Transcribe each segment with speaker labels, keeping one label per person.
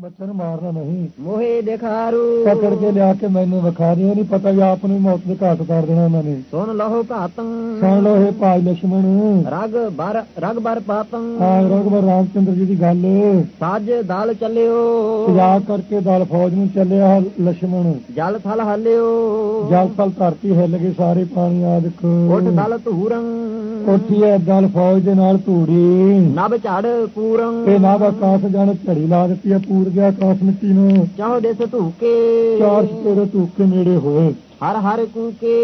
Speaker 1: ਬੱਚੇ ਨੂੰ ਮਾਰਨਾ ਨਹੀਂ।
Speaker 2: ਮੋਹੇ ਦਿਖਾਰੂ।
Speaker 1: ਪਕੜ ਕੇ ਲਿਆ ਕੇ ਮੈਨੂੰ ਵਿਖਾਰੀ ਉਹ ਨਹੀਂ ਪਤਾ ਵੀ ਆਪ ਨੂੰ ਮੌਤ ਦੇ ਘਾਟ ਕਰ ਦੇਣਾ ਉਹਨਾਂ ਨੇ।
Speaker 2: ਸੁਣ ਲਓ ਘਾਤੰ।
Speaker 1: ਸੁਣ ਲਓ ਇਹ ਭਾਈ ਲక్ష్మణ
Speaker 2: ਰਗ ਬਰ ਰਗ ਬਰ ਪਾਤੰ।
Speaker 1: ਹਾਂ ਰਗ ਬਰ ਰਾਮਚੰਦਰ ਜੀ ਦੀ ਗੱਲ।
Speaker 2: ਸਾਜ ਦਲ ਚੱਲਿਓ।
Speaker 1: ਸਜਾ ਕਰਕੇ ਦਲ ਫੌਜ ਨੂੰ ਚੱਲਿਆ ਲక్ష్మణ
Speaker 2: ਜਲ ਥਲ ਹੱਲਿਓ।
Speaker 1: ਜਲ ਥਲ ਧਰਤੀ ਹਿੱਲ ਗਈ ਸਾਰੇ ਪਾਣੀ ਆਦਿਕ।
Speaker 2: ਉੱਠ ਦਲ ਧੂਰੰ।
Speaker 1: ਉੱਠੀ ਹੈ ਦਲ ਫੌਜ ਦੇ ਨਾਲ ਧੂਰੀ
Speaker 2: ਨਭ ਝੜ ਪੂਰੰ
Speaker 1: ਤੇ ਨਭ ਆਕਾਸ਼ ਜਾਣ ਝੜੀ ਲਾ ਦਿੱਤੀ ਹੈ ਪੂਰੀ। ਗਿਆ ਆਕਾਸ਼ ਮਿੱਟੀ ਨੂੰ।
Speaker 2: ਚਾਹੋ ਦੇਸ ਧੂਕੇ।
Speaker 1: ਚਾਰ ਸਪੇਰੇ ਧੂਕੇ ਨੇੜੇ ਹੋਏ।
Speaker 2: ਹਰ ਹਰ ਕੂਕੇ।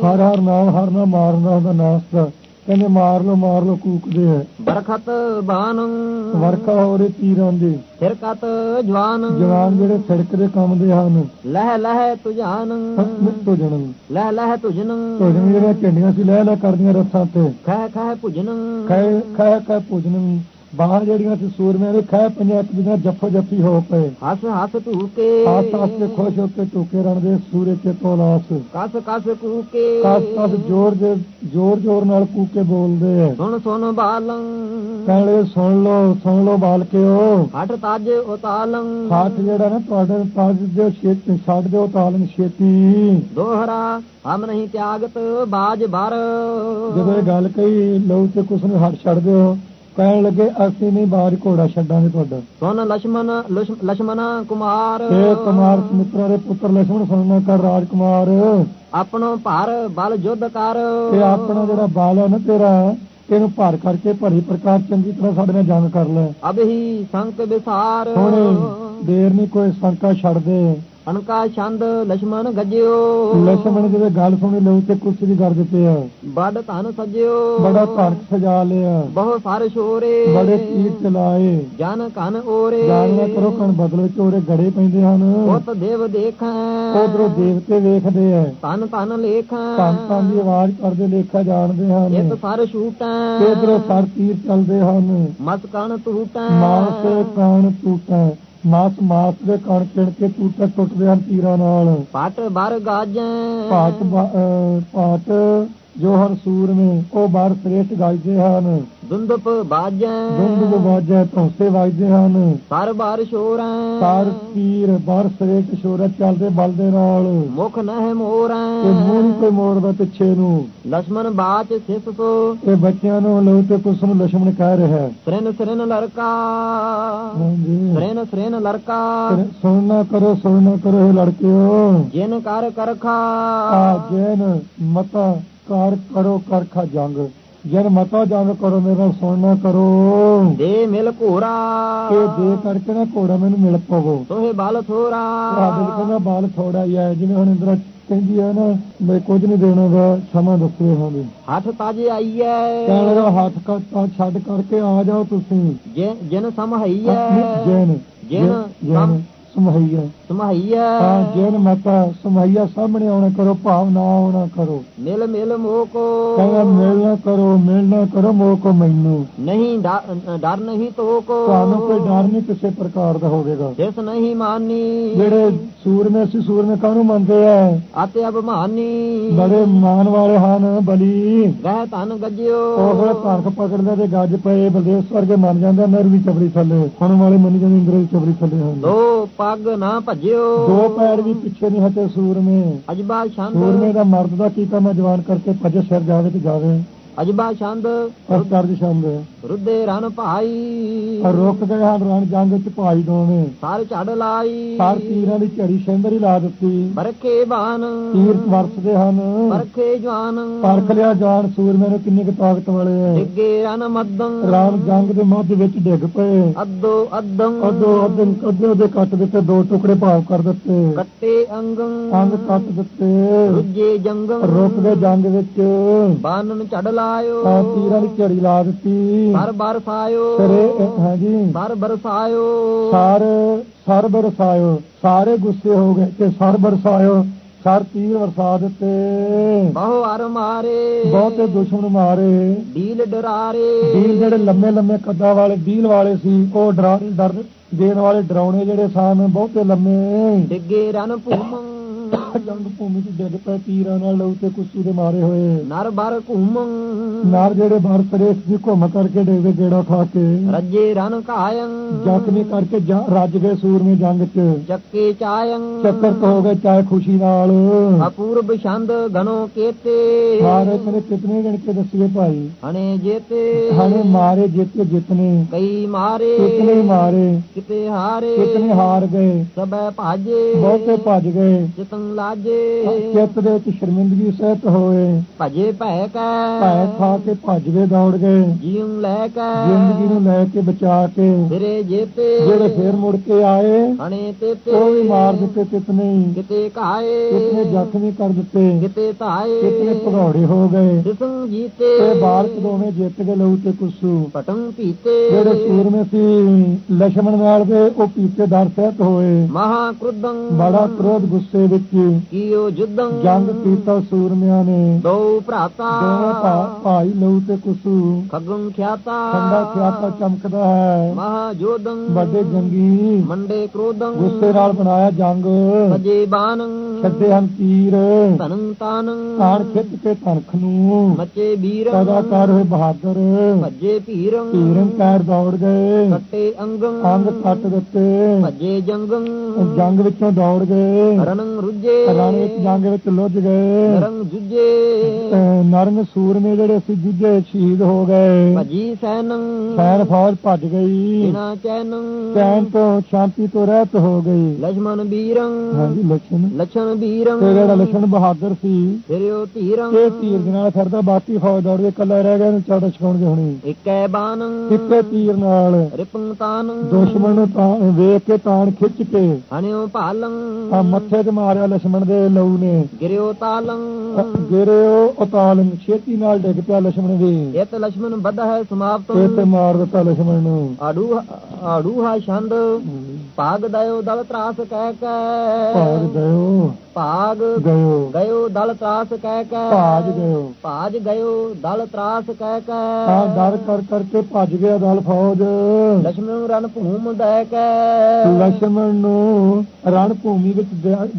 Speaker 1: ਹਰ ਹਰ ਨਾਮ ਹਰ ਨਾਮ ਮਾਰਨਾ ਦਾ ਨਾਸ ਦਾ। ਕਹਿੰਦੇ ਮਾਰ ਲੋ ਮਾਰ ਲੋ ਕੂਕਦੇ ਹੈ।
Speaker 2: ਬਰਖਤ ਬਾਨ
Speaker 1: ਵਰਖਾ ਹੋ ਰਹੀ ਤੀਰਾਂ ਦੇ।
Speaker 2: ਫਿਰਕਤ ਜਵਾਨ।
Speaker 1: ਜਵਾਨ ਜਿਹੜੇ ਸੜਕ ਦੇ ਕੰਮ ਦੇ ਹਨ।
Speaker 2: ਲਹਿ ਲਹਿ ਤੁਜਾਨ।
Speaker 1: ਮੁਕਤੋ ਜਨਮ
Speaker 2: ਲਹਿ ਲਹਿ ਤੁਜਨ।
Speaker 1: ਭੋਜਨ ਜਿਹੜੀਆਂ ਝੰਡੀਆਂ ਸੀ ਲੈ ਲੈ ਕਰਦੀਆਂ ਰੱਥਾਂ ਤੇ।
Speaker 2: ਖੈ ਖੈ ਭੁਜਨ।
Speaker 1: ਖੈ ਖੈ ਖੈ ਭੋਜਨ। ਬਾਹਰ ਜਿਹੜੀਆਂ ਸੀ ਸੂਰਮਿਆਂ ਦੇ ਖੈ ਪੰਜਾਂ ਇੱਕ ਦੂਜੇ ਨਾਲ ਜੱਫੋ ਜੱਫੀ ਹੋ ਪਏ।
Speaker 2: ਹੱਸ ਹੱਸ ਧੂਕੇ
Speaker 1: ਆਸ ਆਸ ਤੇ ਖੁਸ਼ ਹੋ ਕੇ ਟੋਕੇ ਰਣਦੇ ਸੂਰੇ ਕੇ ਤੋਲਾਸ
Speaker 2: ਕਸ ਕਸ ਕੂਕੇ
Speaker 1: ਕਸ ਕਸ ਜੋਰ ਦੇ ਜੋਰ ਜੋਰ ਨਾਲ ਕੂਕੇ ਬੋਲਦੇ
Speaker 2: ਸੁਣ ਸੁਣ ਬਾਲੰ।
Speaker 1: ਕਹਿੰਦੇ ਸੁਣ ਲੋ ਸੁਣ ਲੋ ਬਾਲਕਿਓ।
Speaker 2: ਹਟ ਤਜ ਉਤਾਲੰ।
Speaker 1: ਸਾਥ ਜਿਹੜਾ ਨਾ ਤੁਹਾਡੇ ਪਾਸ ਜੋ ਛੇਤੀ ਛੱਡ ਦਿਓ ਤਾਲਨ ਛੇਤੀ।
Speaker 2: ਦੋਹਰਾ ਹਮ ਨਹੀਂ ਤਿਆਗਤ ਬਾਜ ਭਰ
Speaker 1: ਜਦੋਂ ਇਹ ਗੱਲ ਕਹੀ ਲਓ ਤੇ ਕੁਛ ਨੂੰ ਹੱਥ ਛੱਡ ਦਿਓ ਕਹਿਣ ਲੱਗੇ ਅਸੀਂ ਨਹੀਂ ਬਾਹਰ ਘੋੜਾ ਛੱਡਾਂਗੇ ਤੁਹਾਡਾ।
Speaker 2: ਸੋਨ ਲక్ష్మణ ਲక్ష్మణ ਕੁਮਾਰ।
Speaker 1: ਇਹ ਕੁਮਾਰ ਮਿੱਤਰਾ ਦੇ ਪੁੱਤਰ ਲక్ష్మణ ਸੋਨਾ ਕਰ ਰਾਜਕੁਮਾਰ।
Speaker 2: ਆਪਣੋ ਭਾਰ ਬਲ ਜੁੱਧ ਕਰ।
Speaker 1: ਤੇ ਆਪਣਾ ਜਿਹੜਾ ਬਲ ਹੈ ਨਾ ਤੇਰਾ ਇਹਨੂੰ ਭਾਰ ਕਰਕੇ ਭਰੀ ਪ੍ਰਕਾਰ ਚੰਗੀ ਤਰ੍ਹਾਂ ਸਾਡੇ ਨਾਲ ਜੰਗ ਕਰ ਲੈ।
Speaker 2: ਅਬਹੀ ਸੰਕ ਵਿਸਾਰ।
Speaker 1: ਹੁਣ ਦੇਰ ਨਹੀਂ ਕੋਈ ਸੰਕਾ ਛੱਡ ਦੇ
Speaker 2: ਅਨਕਾ ਛੰਦ ਲక్ష్మణ ਗੱਜਿਓ।
Speaker 1: ਲక్ష్మణ ਦੇ ਗੱਲ ਸੁਣੀ ਲਉ ਤੇ ਕੁਛ ਵੀ ਕਰ ਦਿੱਤੇ ਆ।
Speaker 2: ਬੜ ਧਨ ਸਜਿਓ।
Speaker 1: ਬੜਾ ਧਨ ਸਜਾ ਲਿਆ।
Speaker 2: ਬਹੁ ਸਾਰੇ ਸ਼ੋਰੇ
Speaker 1: ਬੜੇ ਤੀਰ ਚਲਾਏ।
Speaker 2: ਜਨ ਕਨ ਓਰੇ।
Speaker 1: ਜਾਣਿਆ ਕਰੋ ਕਣ ਬਦਲ ਵਿੱਚ ਓਰੇ ਪੈਂਦੇ ਹਨ।
Speaker 2: ਉਤ ਦੇਵ ਦੇਖਾਂ।
Speaker 1: ਉਧਰੋਂ ਦੇਵਤੇ ਵੇਖਦੇ ਆ।
Speaker 2: ਤਨ ਤਨ ਲੇਖਾਂ।
Speaker 1: ਤਨ ਤਨ ਦੀ ਆਵਾਜ਼ ਕਰਦੇ ਲੇਖਾ ਜਾਣਦੇ ਹਨ।
Speaker 2: ਇਹ ਸਾਰੇ ਸ਼ੂਟਾਂ
Speaker 1: ਉਧਰੋਂ ਸਰ ਤੀਰ ਚਲਦੇ ਹਨ।
Speaker 2: ਮਤ ਕਣ ਟੂਟਾਂ
Speaker 1: ਮਾਸ ਕਣ ਟੂਟਾਂ ਮਾਸ ਮਾਸ ਦੇ ਕਣ ਕਿਣ ਕੇ ਟੂਟੇ ਟੁੱਟਦੇ ਹਨ ਤੀਰਾਂ ਨਾਲ।
Speaker 2: ਪਟ ਬਰ ਗਾਜਾਂ
Speaker 1: ਅਹ ਭਾਟ ਜੋ ਹਰ ਸੂਰ ਨੇ ਉਹ ਬਾਰ ਸ੍ਰੇਸ਼ਟ ਗਾਇਦੇ ਹਨ।
Speaker 2: ਦੁੰਦਪ ਬਾਜੈ।
Speaker 1: ਦੁੰਦਪ ਬਾਜੈ ਧੌਂਸੇ ਵਜਦੇ ਹਨ।
Speaker 2: ਹਰ ਬਾਰ ਸ਼ੋਰਾਂ।
Speaker 1: ਸਾਰ ਪੀਰ ਬਾਰ ਸ੍ਰੇਸ਼ਟ ਸ਼ੋਰਾਂ ਚੱਲਦੇ ਬਲ ਦੇ ਨਾਲ।
Speaker 2: ਮੁਖ ਨਹਿ ਮੋਰਾਂ।
Speaker 1: ਤੇ ਮੂੰਹ ਤੇ ਮੋੜ ਦਾ ਪਿੱਛੇ ਨੂੰ।
Speaker 2: ਲక్ష్మణ ਬਾਤ ਸਿਫ ਕੋ।
Speaker 1: ਇਹ ਬੱਚਿਆਂ ਨੂੰ ਲਉ ਤੇ ਕੁਸਮ ਲక్ష్మణ ਕਹਿ ਰਿਹਾ
Speaker 2: ਸ੍ਰਿਨ ਸ੍ਰਿਨ ਲੜਕਾ। ਸ੍ਰਿਨ ਸ੍ਰਿਨ ਲੜਕਾ।
Speaker 1: ਸੁਣਨਾ ਕਰੋ ਸੁਣਨਾ ਕਰੋ ਇਹ ਲੜਕਿਓ।
Speaker 2: ਜਿਨ ਕਰ ਕਰਖਾ।
Speaker 1: ਜਿਨ ਮਤਾ ਕਾਰ ਕਰੋ ਕਰਖਾ ਜੰਗ। ਜਨ ਮਤਾ ਜੰਗ ਕਰੋ ਮੇਰੇ ਸੁਣਨਾ ਕਰੋ।
Speaker 2: ਦੇ ਮਿਲ ਘੋਰਾ
Speaker 1: ਇਹ ਦੇ ਕਰਕੇ ਨਾ ਘੋੜਾ ਮੈਨੂੰ ਮਿਲ ਪਵੋ।
Speaker 2: ਸੋਹੇ ਬਲ ਥੋਰਾ
Speaker 1: ਤੁਹਾਡੇ ਕਹਿੰਦਾ ਬਾਲ ਥੋੜਾ ਹੀ ਹੈ। ਜਿਵੇਂ ਹੁਣ ਇੰਦਰਾ ਕਹਿੰਦੀ ਹੈ ਨਾ ਮੈਂ ਕੁਝ ਨਹੀਂ ਦੇਣਾ ਦਾ ਸਮਾਂ ਦੱਸੋ ਹਾਂ
Speaker 2: ਹੱਥ ਤਾਜੇ ਆਈਐ।
Speaker 1: ਕਹਿਣ ਲੱਗਾ ਹੱਥ ਕੱਟਾ ਛੱਡ ਕਰਕੇ ਆ ਜਾਓ ਤੁਸੀਂ।
Speaker 2: ਜਿ- ਜਿਨ ਸਮਹਈਐ।
Speaker 1: ਜੈਨ
Speaker 2: ਜਿਨ
Speaker 1: ਜੈਨ ਸਮਹਈਆ
Speaker 2: ਸਮਹਈਐ
Speaker 1: ਹਾਂ ਜੈਨ ਮਤਾ ਸਮਹਈਆ ਸਾਹਮਣੇ ਆਉਣਾ ਕਰੋ ਭਾਵ ਨਾ ਆਉਣਾ ਕਰੋ।
Speaker 2: ਮਿਲ ਮਿਲ ਮੋਹ ਕੋ।
Speaker 1: ਕਹਿੰਦਾ ਮਿਲਣਾ ਕਰੋ ਮਿਲਣਾ ਕਰੋ ਮੋਹ ਕੋ ਮੈਨੂੰ।
Speaker 2: ਨਹੀਂ ਡਰ ਨਹੀਂ ਤੋ ਕੋ।
Speaker 1: ਤੁਹਾਨੂੰ ਕੋਈ ਡਰ ਨਹੀਂ ਕਿਸੇ ਪ੍ਰਕਾਰ ਦਾ ਹੋਵੇਗਾ।
Speaker 2: ਜਿਸ ਨਹੀਂ ਮਾਨੀ।
Speaker 1: ਜਿਹੜੇ ਸੂਰਮੇ ਸੀ ਸੂਰਮੇ ਕਾਹਨੂੰ ਮੰਨਦੇ ਆ?
Speaker 2: ਅਤਿ ਅਭਮਾਨੀ।
Speaker 1: ਬੜੇ ਮਾਨ ਵਾਲੇ ਹਨ ਬਲੀ।
Speaker 2: ਗਹਿ ਤਨ ਗੱਜਿਓ।
Speaker 1: ਉਹ ਧਰਕ ਪਕੜਦਾ ਤੇ ਗੱਜ ਪਏ ਬਲਦੇਵ ਵਰਗੇ ਮੰਨ ਜਾਂਦੇ ਨਰ ਵੀ ਚਬੜੀ ਥੱਲੇ। ਹੁਣ ਵਾਲੇ ਮੰਨ ਜਾਂਦੇ ਇੰਦਰ ਵੀ ਚਬੜੀ ਥੱਲੇ ਹਨ।
Speaker 2: ਦੋ ਪੱਗ ਨਾ ਭਜਿਓ।
Speaker 1: ਦੋ ਪੈਰ ਵੀ ਪਿੱਛੇ ਨਹੀਂ ਹਟੇ ਸੂਰਮੇ।
Speaker 2: ਅਜਬਾ ਛੰਦ
Speaker 1: ਸੂਰਮੇ ਦਾ ਮਰਦ ਦਾ ਕੀਤਾ ਮੈਂ ਜਵਾਨ ਕਰਕੇ ਭਜੇ ਸਿਰ ਜਾਵੇ ਤੇ ਜਾਵੇ।
Speaker 2: ਅਜਬਾ ਛੰਦ।
Speaker 1: ਉਸ ਕਰ ਸ਼ਾਮ ਦੇ
Speaker 2: ਰੁੱਦੇ ਰਨ ਭਾਈ।
Speaker 1: ਔਰ ਰੁਕ ਗਏ ਹਨ ਰਣ ਜੰਗ ਚ ਭਾਈ ਦੋਵੇਂ।
Speaker 2: ਸਰ ਝੜ ਲਾਈ।
Speaker 1: ਸਾਰ ਤੀਰਾਂ ਦੀ ਝੜੀ ਸਿੰਦਰ ਹੀ ਲਾ ਦਿੱਤੀ।
Speaker 2: ਬਰਖੇ ਬਾਨ
Speaker 1: ਤੀਰ ਵਰਸਦੇ ਹਨ।
Speaker 2: ਬਰਖੇ ਜਵਾਨ।
Speaker 1: ਪਰਖ ਲਿਆ ਜਾਨ ਸੂਰਮੇ ਨੂੰ ਕਿੰਨੀ ਕੁ ਤਾਕਤ ਵਾਲੇ। ਐ
Speaker 2: ਡਿੱਗੇ ਰਨ ਮਦੰ
Speaker 1: ਰਾਮ ਜੰਗ ਦੇ ਮੱਧ ਵਿੱਚ ਡਿੱਗ ਪਏ।
Speaker 2: ਅੱਧੋ ਅੱਧੰ
Speaker 1: ਅੱਧੋ ਅੱਧੇ ਅੱਧੇ ਉਹਦੇ ਕੱਟ ਦਿੱਤੇ ਦੋ ਟੁਕੜੇ ਭਾਵ ਕਰ ਦਿੱਤੇ।
Speaker 2: ਕੱਟੇ ਅੰਗੰ
Speaker 1: ਅੰਗ ਕੱਟ ਦਿੱਤੇ।
Speaker 2: ਰੁੱਜੇ ਜੰਗੰ
Speaker 1: ਰੁਕ ਗਏ ਜੰਗ ਵਿੱਚ।
Speaker 2: ਬਾਨਨ ਝੜ ਲਾਇਓ।
Speaker 1: ਤਾਂ ਤੀਰਾਂ ਦੀ ਝੜੀ ਲਾ ਦਿੱਤੀ।
Speaker 2: ਸਰ ਬਰਸਾਇਓ
Speaker 1: ਸਰੇ ਹਾਂਜੀ
Speaker 2: ਸਰ ਬਰਸਾਇਓ
Speaker 1: ਸਾਰ ਸਰ ਬਰਸਾਇਓ ਸਾਰੇ ਗੁੱਸੇ ਹੋ ਗਏ ਕਿ ਸਰ ਬਰਸਾਇਓ ਸਰ ਤੀਰ ਵਰਸਾ ਦਿੱਤੇ।
Speaker 2: ਬਹੁ ਅਰ ਮਾਰੇ।
Speaker 1: ਬਹੁਤੇ ਦੁਸ਼ਮਣ ਮਾਰੇ।
Speaker 2: ਢੀਲ ਡਰਾਰੇ।
Speaker 1: ਦੀਲ ਜਿਹੜੇ ਲੰਮੇ ਲੰਮੇ ਕੱਦਾਂ ਵਾਲੇ ਦੀਲ ਵਾਲੇ ਸੀ ਉਹ ਡਰਾ ਡਰ ਦੇਣ ਵਾਲੇ ਡਰਾਉਣੇ ਜਿਹੜੇ ਸਨ ਬਹੁਤੇ ਲੰਮੇ।
Speaker 2: ਡਿੱਗੇ ਰਨ ਭੂਮੰ।
Speaker 1: ਜੰਗ ਭੂਮੀ 'ਚ ਡਿੱਗ ਪਏ ਤੀਰਾਂ ਨਾਲ ਲਹੂ ਤੇ ਕੁੱਸੂ ਦੇ ਮਾਰੇ ਹੋਏ।
Speaker 2: ਨਰ ਬਰ ਘੂਮੰ
Speaker 1: ਨਾਲ ਜਿਹੜੇ ਬਾਹਰ ਪ੍ਰੇਸ ਦੀ ਘੁੰਮ ਕਰਕੇ ਡੇਵੇ ਗੇੜਾ ਖਾ ਕੇ।
Speaker 2: ਰੱਜੇ ਰਨ ਕਾਇੰ।
Speaker 1: ਜ਼ਖਮੀ ਕਰਕੇ ਰੱਜ ਗਏ ਸੂਰਮੇ ਜੰਗ 'ਚ।
Speaker 2: ਚੱਕੇ ਚਾਇੰ।
Speaker 1: ਚੱਕਰ ਤੋਂ ਹੋ ਗਏ ਚਾਹੇ ਖੁਸ਼ੀ ਨਾਲ।
Speaker 2: ਅਪੂਰਬ ਛੰਦ ਗਨੋ ਕੇਤੇ।
Speaker 1: ਸਾਰੇ ਕਹਿੰਦੇ ਕਿਤਨੇ ਗਣ ਕੇ ਦੱਸੀਏ ਭਾਈ।
Speaker 2: ਹਣੇ ਜੇਤੇ।
Speaker 1: ਹਣੇ ਮਾਰੇ ਜਿੱਤੇ ਜਿਤਨੇ।
Speaker 2: ਕਈ ਮਾਰੇ।
Speaker 1: ਕਿਤਨੇ ਮਾਰੇ।
Speaker 2: ਕਿਤੇ ਹਾਰੇ।
Speaker 1: ਕਿਤਨੇ ਹਾਰ ਗਏ।
Speaker 2: ਸਭੈ ਭਾਜੇ।
Speaker 1: ਬਹੁਤੇ ਭੱਜ ਗਏ।
Speaker 2: ਮਨ ਲਾਜੇ।
Speaker 1: ਚਿੱਤ ਦੇ ਵਿੱਚ ਸ਼ਰਮਿੰਦਗੀ ਸਹਿਤ ਹੋਏ
Speaker 2: ਭਜੇ ਭੈ ਕੈ।
Speaker 1: ਭੈ ਖਾ ਕੇ ਭਜਵੇ ਦੌੜ ਗਏ
Speaker 2: ਜੀਉ ਲੈ ਕੇ।
Speaker 1: ਜ਼ਿੰਦਗੀ ਨੂੰ ਲੈ ਕੇ ਬਚਾ ਕੇ।
Speaker 2: ਫਿਰੇ ਜੇਤੇ।
Speaker 1: ਜਿਹੜੇ ਫੇਰ ਮੁੜ ਕੇ ਆਏ
Speaker 2: ਹਣੇ ਤੇ
Speaker 1: ਤੇ ਉਹ ਮਾਰ ਦਿੱਤੇ ਕਿਤਨੇ
Speaker 2: ਕਿਤੇ ਘਾਏ।
Speaker 1: ਕਿਤਨੇ ਜ਼ਖਮੀ ਕਰ ਦਿੱਤੇ।
Speaker 2: ਕਿਤੇ ਧਾਏ।
Speaker 1: ਕਿਤਨੇ ਭਗੌੜੇ ਹੋ ਗਏ।
Speaker 2: ਜਿਸੂ ਜੀਤੇ।
Speaker 1: ਤੇ ਬਾਰਕ ਦੋਵੇਂ ਜਿੱਤ ਗਏ ਲਊ ਤੇ ਕੁਸੂ।
Speaker 2: ਪਟੰ ਪੀਤੇ।
Speaker 1: ਜਿਹੜੇ ਸੂਰਮੇ ਸੀ ਲక్ష్మణ ਨਾਲ ਦੇ ਉਹ ਪੀਤੇ ਦਰ ਸਹਿਤ ਹੋਏ।
Speaker 2: ਮਹਾ ਕ੍ਰੋਧੰ
Speaker 1: ਬੜਾ ਕ੍ਰੋਧ ਗੁੱਸੇ ਵਿੱਚ
Speaker 2: ਕੀਓ ਜੁਦੰ
Speaker 1: ਜੰਗ ਕੀਤਾ ਸੂਰਮਿਆਂ ਨੇ।
Speaker 2: ਦੋ ਭਰਾਤਾ।
Speaker 1: ਭਾ- ਭਾਈ ਲਹੂ ਤੇ ਕੁੱਸੂ।
Speaker 2: ਖਗੰ ਖਿਆਤਾ।
Speaker 1: ਠੰਡਾ ਖਿਆਤਾ ਚਮਕਦਾ ਹੈ।
Speaker 2: ਮਹਾ ਜੋਦੰ
Speaker 1: ਵੱਡੇ ਜੰਗੀ।
Speaker 2: ਮੰਡੇ ਕ੍ਰੋਧੰ।
Speaker 1: ਗੁੱਸੇ ਨਾਲ ਬਣਾਇਆ ਜੰਗ।
Speaker 2: ਭਜੇ ਬਾਨੰ
Speaker 1: ਛੱਡੇ ਹਨ ਤੀਰ।
Speaker 2: ਤਨੰ ਤਾਨੰ।
Speaker 1: ਤਾਣ ਖਿੱਚ ਕੇ ਧਨਖ ਨੂੰ।
Speaker 2: ਮੱਚੇ ਬੀਰੰ।
Speaker 1: ਸਦਾਕਾਰ ਹੋਏ ਬਹਾਦਰ।
Speaker 2: ਭਜੇ ਭੀਰੰ।
Speaker 1: ਧੀਰਨ ਪੈਰ ਦੌੜ ਗਏ।
Speaker 2: ਕੱਟੇ ਅੰਗੰ।
Speaker 1: ਅੰਗ ਕੱਟ ਦਿੱਤੇ।
Speaker 2: ਭਜੇ ਜੰਗੰ।
Speaker 1: ਜੰਗ ਵਿੱਚੋਂ ਦੌੜ ਗਏ।
Speaker 2: ਰਣੰ
Speaker 1: ਜੰਗ ਵਿੱਚ ਲੁੱਝ ਗਏ। ਨਰਮ ਸੂਰ ਨੇ ਜਿਹੜੇ ਸੀ ਜੁਝੇ ਸ਼ਹੀਦ ਹੋ ਗਏ।
Speaker 2: ਭਜੀ ਸੈਨੰ
Speaker 1: ਸੈਨ ਫੌਜ ਭੱਜ ਗਈ।
Speaker 2: ਚੈਨੰ
Speaker 1: ਤੋਂ ਸ਼ਾਂਤੀ ਤੋਂ ਰਹਿਤ ਹੋ ਗਈ।
Speaker 2: ਲਛਮਣ ਵੀਰੰ
Speaker 1: ਹਾਂਜੀ ਲਛਮਣ।
Speaker 2: ਲਛਣ ਵੀਰੰ
Speaker 1: ਤੇ ਜਿਹੜਾ ਲਛਣ ਬਹਾਦਰ ਸੀ
Speaker 2: ਫਿਰਿਓ ਧੀਰੰ।
Speaker 1: ਇਹ ਧੀਰ ਦੇ ਨਾਲ ਫਿਰਦਾ ਬਾਕੀ ਫੌਜ ਦੌੜ ਕੇ ਇਕੱਲਾ ਰਹਿ ਗਿਆ ਨੂੰ ਚੜ੍ਹ ਛਕਾਉਣਗੇ ਹੁਣੇ।
Speaker 2: ਇੱਕੇ ਬਾਣ
Speaker 1: ਇੱਕੇ ਤੀਰ ਨਾਲ।
Speaker 2: ਰਿਪੰ ਤਾਨ।
Speaker 1: ਦੁਸ਼ਮਣ ਤਾਂ ਵੇਖ ਕੇ ਤਾਨ ਖਿੱਚ ਕੇ
Speaker 2: ਹਣਿਓ ਭਾਲੰ।
Speaker 1: ਆ ਮੱਥੇ ਤੇ ਮਾਰਿਆ ਮਾਰਿਆ ਲక్ష్మణ ਦੇ ਲਹੂ ਨੇ।
Speaker 2: ਗਿਰਿਓ ਤਾਲੰ।
Speaker 1: ਗਿਰਿਓ ਉਤਾਲੰ ਛੇਤੀ ਨਾਲ ਡਿੱਗ ਪਿਆ ਲక్ష్మణ ਦੇ।
Speaker 2: ਇਹ ਤੇ ਲక్ష్మణ ਬੱਧਾ ਹੈ ਸਮਾਪਤ।
Speaker 1: ਇਹ ਤੇ ਮਾਰ ਦਿੱਤਾ ਲక్ష్మణ ਨੂੰ।
Speaker 2: ਆੜੂ ਆੜੂ ਹਾ ਛੰਦ। ਭਾਗ ਦਇਓ ਦਲ ਤਰਾਸ ਕਹਿ ਕੇ
Speaker 1: ਭਾਗ ਦਇਓ
Speaker 2: ਭਾਗ
Speaker 1: ਗਇਓ।
Speaker 2: ਗਇਓ ਦਲ ਤਰਾਸ ਕਹਿ ਕੇ
Speaker 1: ਭਾਜ ਗਇਓ।
Speaker 2: ਭਾਜ ਗਇਓ ਦਲ ਤਰਾਸ ਕਹਿ ਕੇ ਤਾਂ
Speaker 1: ਡਰ ਕਰ ਕਰਕੇ ਭੱਜ ਗਿਆ ਦਲ ਫੌਜ।
Speaker 2: ਲక్ష్ਮਣ ਨੂੰ ਰਣ ਭੂਮ ਦੇ ਕੇ।
Speaker 1: ਲక్ష్ਮਣ ਨੂੰ ਰਣ ਭੂਮੀ ਵਿੱਚ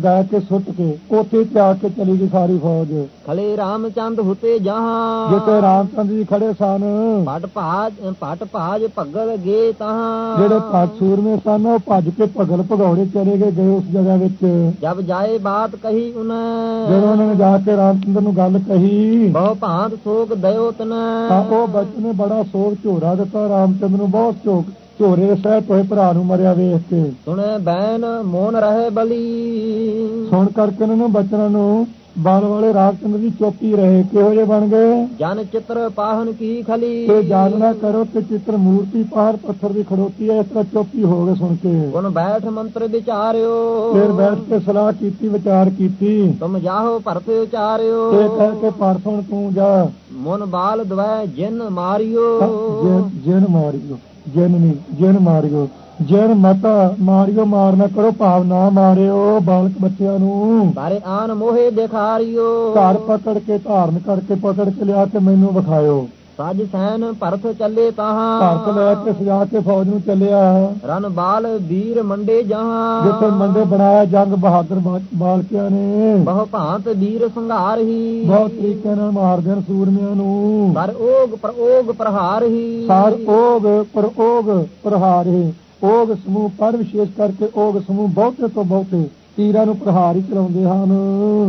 Speaker 1: ਦਾ ਕੇ ਸੁੱਟ ਕੇ ਉੱਥੇ ਤਿਆਗ ਕੇ ਚਲੀ ਗਈ ਸਾਰੀ ਫੌਜ।
Speaker 2: ਖਲੇ ਰਾਮ ਚੰਦ ਹੁਤੇ ਜਹਾਂ।
Speaker 1: ਜਿੱਥੇ ਰਾਮ ਚੰਦ ਜੀ ਖੜੇ ਸਨ।
Speaker 2: ਭਟ ਭਾਜ ਭਟ ਭਾਜ ਭਗਲ ਗਏ ਤਾਂ
Speaker 1: ਜਿਹੜੇ ਭਟ ਸੂਰਮੇ ਸਨ ਉਹ ਭੱਜ ਕੇ ਭਗਲ ਭਗੌੜੇ ਚਲੇ ਗਏ ਗਏ ਉਸ ਜਗ੍ਹਾ ਵਿੱਚ।
Speaker 2: ਜਦ ਜਾਏ ਬਾ ਬਾਤ ਕਹੀ
Speaker 1: ਜਦੋਂ
Speaker 2: ਉਨੈ
Speaker 1: ਉਹਨਾਂ ਨੇ ਜਾ ਕੇ ਰਾਮਚੰਦਰ ਨੂੰ ਗੱਲ ਕਹੀ।
Speaker 2: ਬਹੁ ਭਾਂਤ ਸੋਗ ਦਇਓ ਤਨੈ।
Speaker 1: ਤਾਂ ਉਹ ਬੱਚ ਨੇ ਬੜਾ ਸੋਗ ਝੋਰਾ ਦਿੱਤਾ। ਰਾਮਚੰਦਰ ਨੂੰ ਬਹੁਤ ਝੋਕ ਝੋਰੇ ਦੇ ਸਹਿਤ ਹੋਏ ਭਰਾ ਨੂੰ ਮਰਿਆ ਵੇਖ ਕੇ।
Speaker 2: ਸੁਣੇ ਬੈਨ ਮੋਨ ਰਹੇ ਬਲੀ।
Speaker 1: ਸੁਣ ਕਰਕੇ ਉਹਨਾਂ ਨੇ ਬਚਨਾਂ ਨੂੰ ਬਾਲ ਵਾਲੇ ਰਾਮਚੰਦਰ ਦੀ ਚੋਪੀ ਰਹੇ ਕਿਹੋ ਜਿਹੇ ਬਣ ਗਏ?
Speaker 2: ਜਨ ਚਿੱਤਰ ਪਾਹਨ ਕੀ ਖਲੀ?
Speaker 1: ਤੇ ਜਾਗਣਾ ਕਰੋ ਕਿ ਚਿੱਤਰ ਮੂਰਤੀ ਪਾਰ ਪੱਥਰ ਦੀ ਖੜੋਤੀ ਹੈ ਇਸ ਤਰ੍ਹਾਂ ਚੋਪੀ ਹੋ ਗਏ ਸੁਣ ਕੇ।
Speaker 2: ਉਨ ਬੈਠ ਮੰਤਰ ਵਿਚਾਰਿਓ।
Speaker 1: ਫਿਰ ਬੈਠ ਕੇ ਸਲਾਹ ਕੀਤੀ ਵਿਚਾਰ ਕੀਤੀ।
Speaker 2: ਤੁਮ ਜਾਹੋ ਭਰਤ ਉਚਾਰਿਓ।
Speaker 1: ਤੇ ਕਹਿ ਕੇ ਪਰਸੋਂ ਤੂੰ ਜਾ।
Speaker 2: ਮਨ ਬਾਲ ਦਵੈ ਜਿਨ ਮਾਰਿਓ।
Speaker 1: ਜਿਨ- ਜਿਨ ਮਾਰਿਓ ਜਿਨ ਨਹੀਂ ਜਿਨ ਮਾਰਿਓ। ਜਿਨ ਮਤਾ ਮਾਰਿਓ ਮਾਰਨਾ ਕਰੋ ਭਾਵ ਨਾ ਮਾਰਿਓ ਬਾਲਕ ਬੱਚਿਆਂ ਨੂੰ।
Speaker 2: ਬਾਰੇ ਆਨ ਮੋਹੇ ਦਿਖਾਰਿਓ।
Speaker 1: ਘਰ ਪਕੜ ਕੇ ਧਾਰਨ ਕਰਕੇ ਪਕੜ ਕੇ ਲਿਆ ਕੇ ਮੈਨੂੰ ਵਿਖਾਇਓ।
Speaker 2: ਸਜ ਸੈਨ ਭਰਤ ਚੱਲੇ ਤਾਹਾਂ।
Speaker 1: ਭਾਰਤ ਲੈ ਕੇ ਸਜਾ ਕੇ ਫੌਜ ਨੂੰ ਚੱਲਿਆ।
Speaker 2: ਰਨ ਬਾਲ ਵੀਰ ਮੰਡੇ ਜਹਾਂ।
Speaker 1: ਜਿੱਥੇ ਮੰਡੇ ਬਣਾਇਆ ਜੰਗ ਬਹਾਦਰ ਬਾਲਕਿਆਂ ਨੇ।
Speaker 2: ਬਹੁ ਭਾਂਤ ਵੀਰ ਸੰਘਾਰ ਹੀ।
Speaker 1: ਬਹੁਤ ਤਰੀਕੇ ਨਾਲ ਮਾਰਦੇ ਹਨ ਸੂਰਮਿਆਂ ਨੂੰ।
Speaker 2: ਪਰ ਓਗ ਪ੍ਰਓਗ ਪ੍ਰਹਾਰ ਹੀ।
Speaker 1: ਸਾਰ ਓਗ ਪਰ ਓਗ ਪ੍ਰਹਾਰ ਹੈ। ਓਗ ਸਮੂਹ ਪਰ ਵਿਸ਼ੇਸ਼ ਕਰਕੇ ਓਗ ਸਮੂਹ ਬਹੁਤੇ ਤੋਂ ਬਹੁਤੇ ਤੀਰਾਂ ਨੂੰ ਪ੍ਰਹਾਰ ਹੀ ਚਲਾਉਂਦੇ ਹਨ।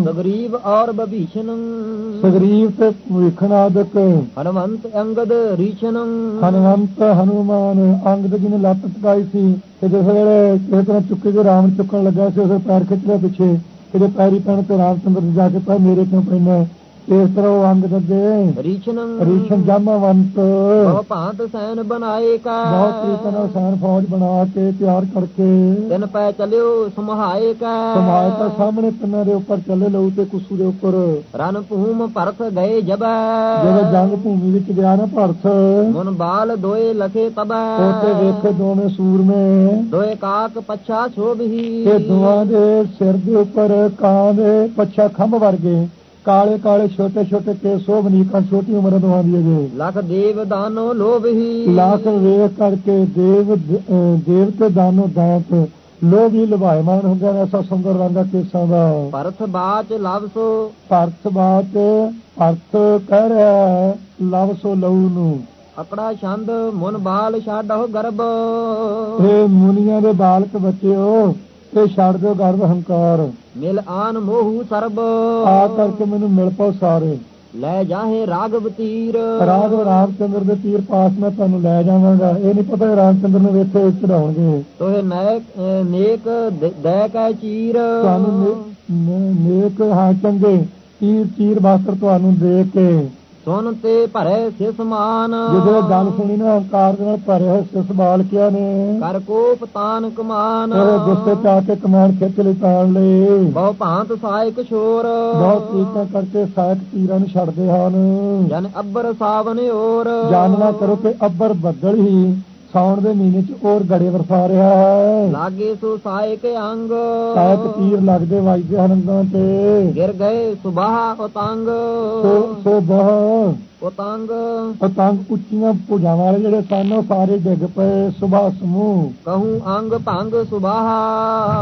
Speaker 2: ਸਗਰੀਬ ਔਰ ਬਭੀਸ਼ਣ।
Speaker 1: ਸਗਰੀਵ ਤੇ ਵਿਖਣ ਆਦਿਕ।
Speaker 2: ਹਨਵੰਤ ਅੰਗਦ ਰੀਛਨ
Speaker 1: ਹਨੂਮੰਤ ਹਨੂਮਾਨ ਅੰਗਦ ਜੀ ਨੇ ਲੱਤ ਟਕਾਈ ਸੀ ਤੇ ਜਿਸ ਵੇਲੇ ਕਿਸੇ ਤਰ੍ਹਾਂ ਚੁੱਕੇ ਕੇ ਰਾਮ ਚੁੱਕਣ ਲੱਗਾ ਸੀ ਉਸੇ ਪੈਰ ਖਿੱਚ ਲਿਆ ਪਿੱਛੇ ਇਹਦੇ ਪੈਰੀ ਪੈਣ ਤੇ ਰਾਮਚੰਦਰ ਜੀ ਜਾ ਕੇ ਪੈ ਮੇਰੇ ਕਿਉਂ ਪੈਣਾ ਇਸ ਤਰ੍ਹਾਂ ਉਹ ਅੰਗਦ ਦੇ
Speaker 2: ਰੀਛਨ
Speaker 1: ਰੀਸ਼ਨ ਜਾਮਾਵੰਤ।
Speaker 2: ਬਹੁ ਭਾਂਤ ਸੈਨ ਬਣਾਏ ਕਾ।
Speaker 1: ਬਹੁਤ ਨਾਲ ਸੈਨ ਫੌਜ ਬਣਾ ਕੇ ਤਿਆਰ ਕਰਕੇ।
Speaker 2: ਤਿਨ ਪੈ ਚਲਿਓ ਸਮਹਾਏ ਕਾ।
Speaker 1: ਸਮਾਇਤਾ ਸਾਹਮਣੇ ਤਿੰਨਾਂ ਦੇ ਉੱਪਰ ਚੱਲੇ ਲਊ ਤੇ ਕੁੱਸੂ ਦੇ ਉੱਪਰ।
Speaker 2: ਰਨ ਭੂਮ ਭਰਤ ਗਏ ਜਬੈ।
Speaker 1: ਜਦੋਂ ਜੰਗ ਭੂਮੀ ਵਿੱਚ ਗਿਆ ਨਾ ਭਰਤ।
Speaker 2: ਮਨ ਬਾਲ ਦੋਏ ਲਖੇ ਤਬੈ।
Speaker 1: ਉੱਤੇ ਵੇਖੇ ਦੋਵੇਂ ਸੂਰਮੇ।
Speaker 2: ਦੋਏ ਕਾਕ ਪਛਾ ਸ਼ੋਭਹੀ
Speaker 1: ਤੇ ਦੋਵਾਂ ਦੇ ਸਿਰ ਦੇ ਉੱਪਰ ਕਾਂ ਦੇ ਪੱਛਾ ਖੰਭ ਵਰਗੇ। ਕਾਲੇ ਕਾਲੇ ਛੋਟੇ ਛੋਟੇ ਕੇ ਸੋਭਨੀਕਾਂ ਛੋਟੀ ਉਮਰ ਦੋਵਾਂ ਦੀ ਜੇ।
Speaker 2: ਲਖ ਦੇਵ ਦਾਨੋ ਲੋਭਹੀ
Speaker 1: ਲਾਖ ਵੇਖ ਕਰਕੇ ਦੇਵ ਦੇਵ ਤੇ ਦਾਨੋ ਦਾਤ ਲੋਭੀ ਲੁਭਾਇਮਾਨ ਹੁੰਦੇ ਐਸਾ ਸੁੰਦਰ ਰੰਗਾ ਕੇਸਾਂ ਦਾ।
Speaker 2: ਪਰਥ ਬਾਚ ਲਵਸੋ
Speaker 1: ਅਰਥ ਬਾਤ ਅਰਥ ਕਹਿ ਰਿਹਾ ਹੈ, ਲਵ ਸੋ ਲਹੂ ਨੂੰ।
Speaker 2: ਅਕੜਾ ਛੰਦ ਮਨ ਬਾਲ ਛਾਡੋ ਗਰਭ।
Speaker 1: ਇਹ ਮੁਨੀਆਂ ਦੇ ਬਾਲਕ ਬੱਚਿਓ ਇਹ ਛੱਡ ਦਿਓ ਗਰਭ ਹੰਕਾਰ।
Speaker 2: ਮਿਲ ਆਨ ਮੋਹੂ ਸਰਬ।
Speaker 1: ਆ ਕਰਕੇ ਮੈਨੂੰ ਮਿਲ ਪਾਓ ਸਾਰੇ।
Speaker 2: ਲੈ ਜਾਹੇ ਰਾਗਵ ਤੀਰ।
Speaker 1: ਰਾਘਵ ਰਾਮਚੰਦਰ ਦੇ ਤੀਰ ਪਾਸ ਮੈਂ ਤੁਹਾਨੂੰ ਲੈ ਜਾਵਾਂਗਾ। ਇਹ ਨਹੀਂ ਪਤਾ ਰਾਮਚੰਦਰ ਨੂੰ ਇੱਥੇ ਚੜਾਉਣਗੇ
Speaker 2: ਤੋਹੇ ਨੈਕ ਨੇਕ ਦ- ਦੈ ਕੈ ਚੀਰ।
Speaker 1: ਤੁਹਾਨੂੰ ਨੇਕ ਹਾਂ ਚੰਗੇ। ਤੀਰ ਤੀਰ ਬਾਸਤਰ ਤੁਹਾਨੂੰ ਦੇ ਕੇ
Speaker 2: ਸੁਨ ਤੇ ਭਰੇ ਸਿਸ ਮਾਨ।
Speaker 1: ਜਦੋਂ ਗੱਲ ਸੁਣੀ ਨਾ ਹੰਕਾਰ ਦੇ ਨਾਲ ਭਰੇ ਹੋਏ ਸਿਸ ਬਾਲਕਿਆਂ ਨੇ?
Speaker 2: ਕਰ ਕੋਪ ਤਾਨ ਕਮਾਨ।
Speaker 1: ਉਹ ਗੁੱਸੇ ਚ ਆ ਕੇ ਕਮਾਨ ਖਿੱਚ ਲਈ ਤਾਣ ਲਈ।
Speaker 2: ਬਹੁ ਭਾਂਤ ਸਾਇਕ ਛੋਰ।
Speaker 1: ਬਹੁਤ ਤਰੀਕਾਂ ਕਰਕੇ ਸਾਇਕ ਤੀਰਾਂ ਨੂੰ ਛੱਡਦੇ ਹਨ।
Speaker 2: ਜਨ ਅੱਬਰ ਸਾਵਨ ਓਰ।
Speaker 1: ਜਾਣਨਾ ਕਰੋ ਕਿ ਅੱਬਰ ਬੱਦਲ ਹੀ। ਸਾਉਣ ਦੇ ਮਹੀਨੇ ਚ ਔਰ ਗੜੇ ਵਰਸਾ ਰਿਹਾ ਹੈ।
Speaker 2: ਲਾਗੇ ਸੋ ਸਾਇਕ ਅੰਗ।
Speaker 1: ਸਾਇਕ ਤੀਰ ਲੱਗਦੇ ਵੱਜਦੇ ਹਨ ਅੰਗਾਂ ਤੇ।
Speaker 2: ਗਿਰ ਗਏ ਸੁਬਾਹ ਉਤੰਗ
Speaker 1: ਸੋ ਸੋ ਬਹੁ।
Speaker 2: ਉਤੰਗ
Speaker 1: ਪਤੰਗ ਉੱਚੀਆਂ ਭੁਜਾਂ ਵਾਲੇ ਜਿਹੜੇ ਸਨ ਉਹ ਸਾਰੇ ਡਿੱਗ ਪਏ ਸੁਭਾ ਸਮੂਹ।
Speaker 2: ਕਹੂੰ ਅੰਗ ਭੰਗ ਸੁਬਾਹ।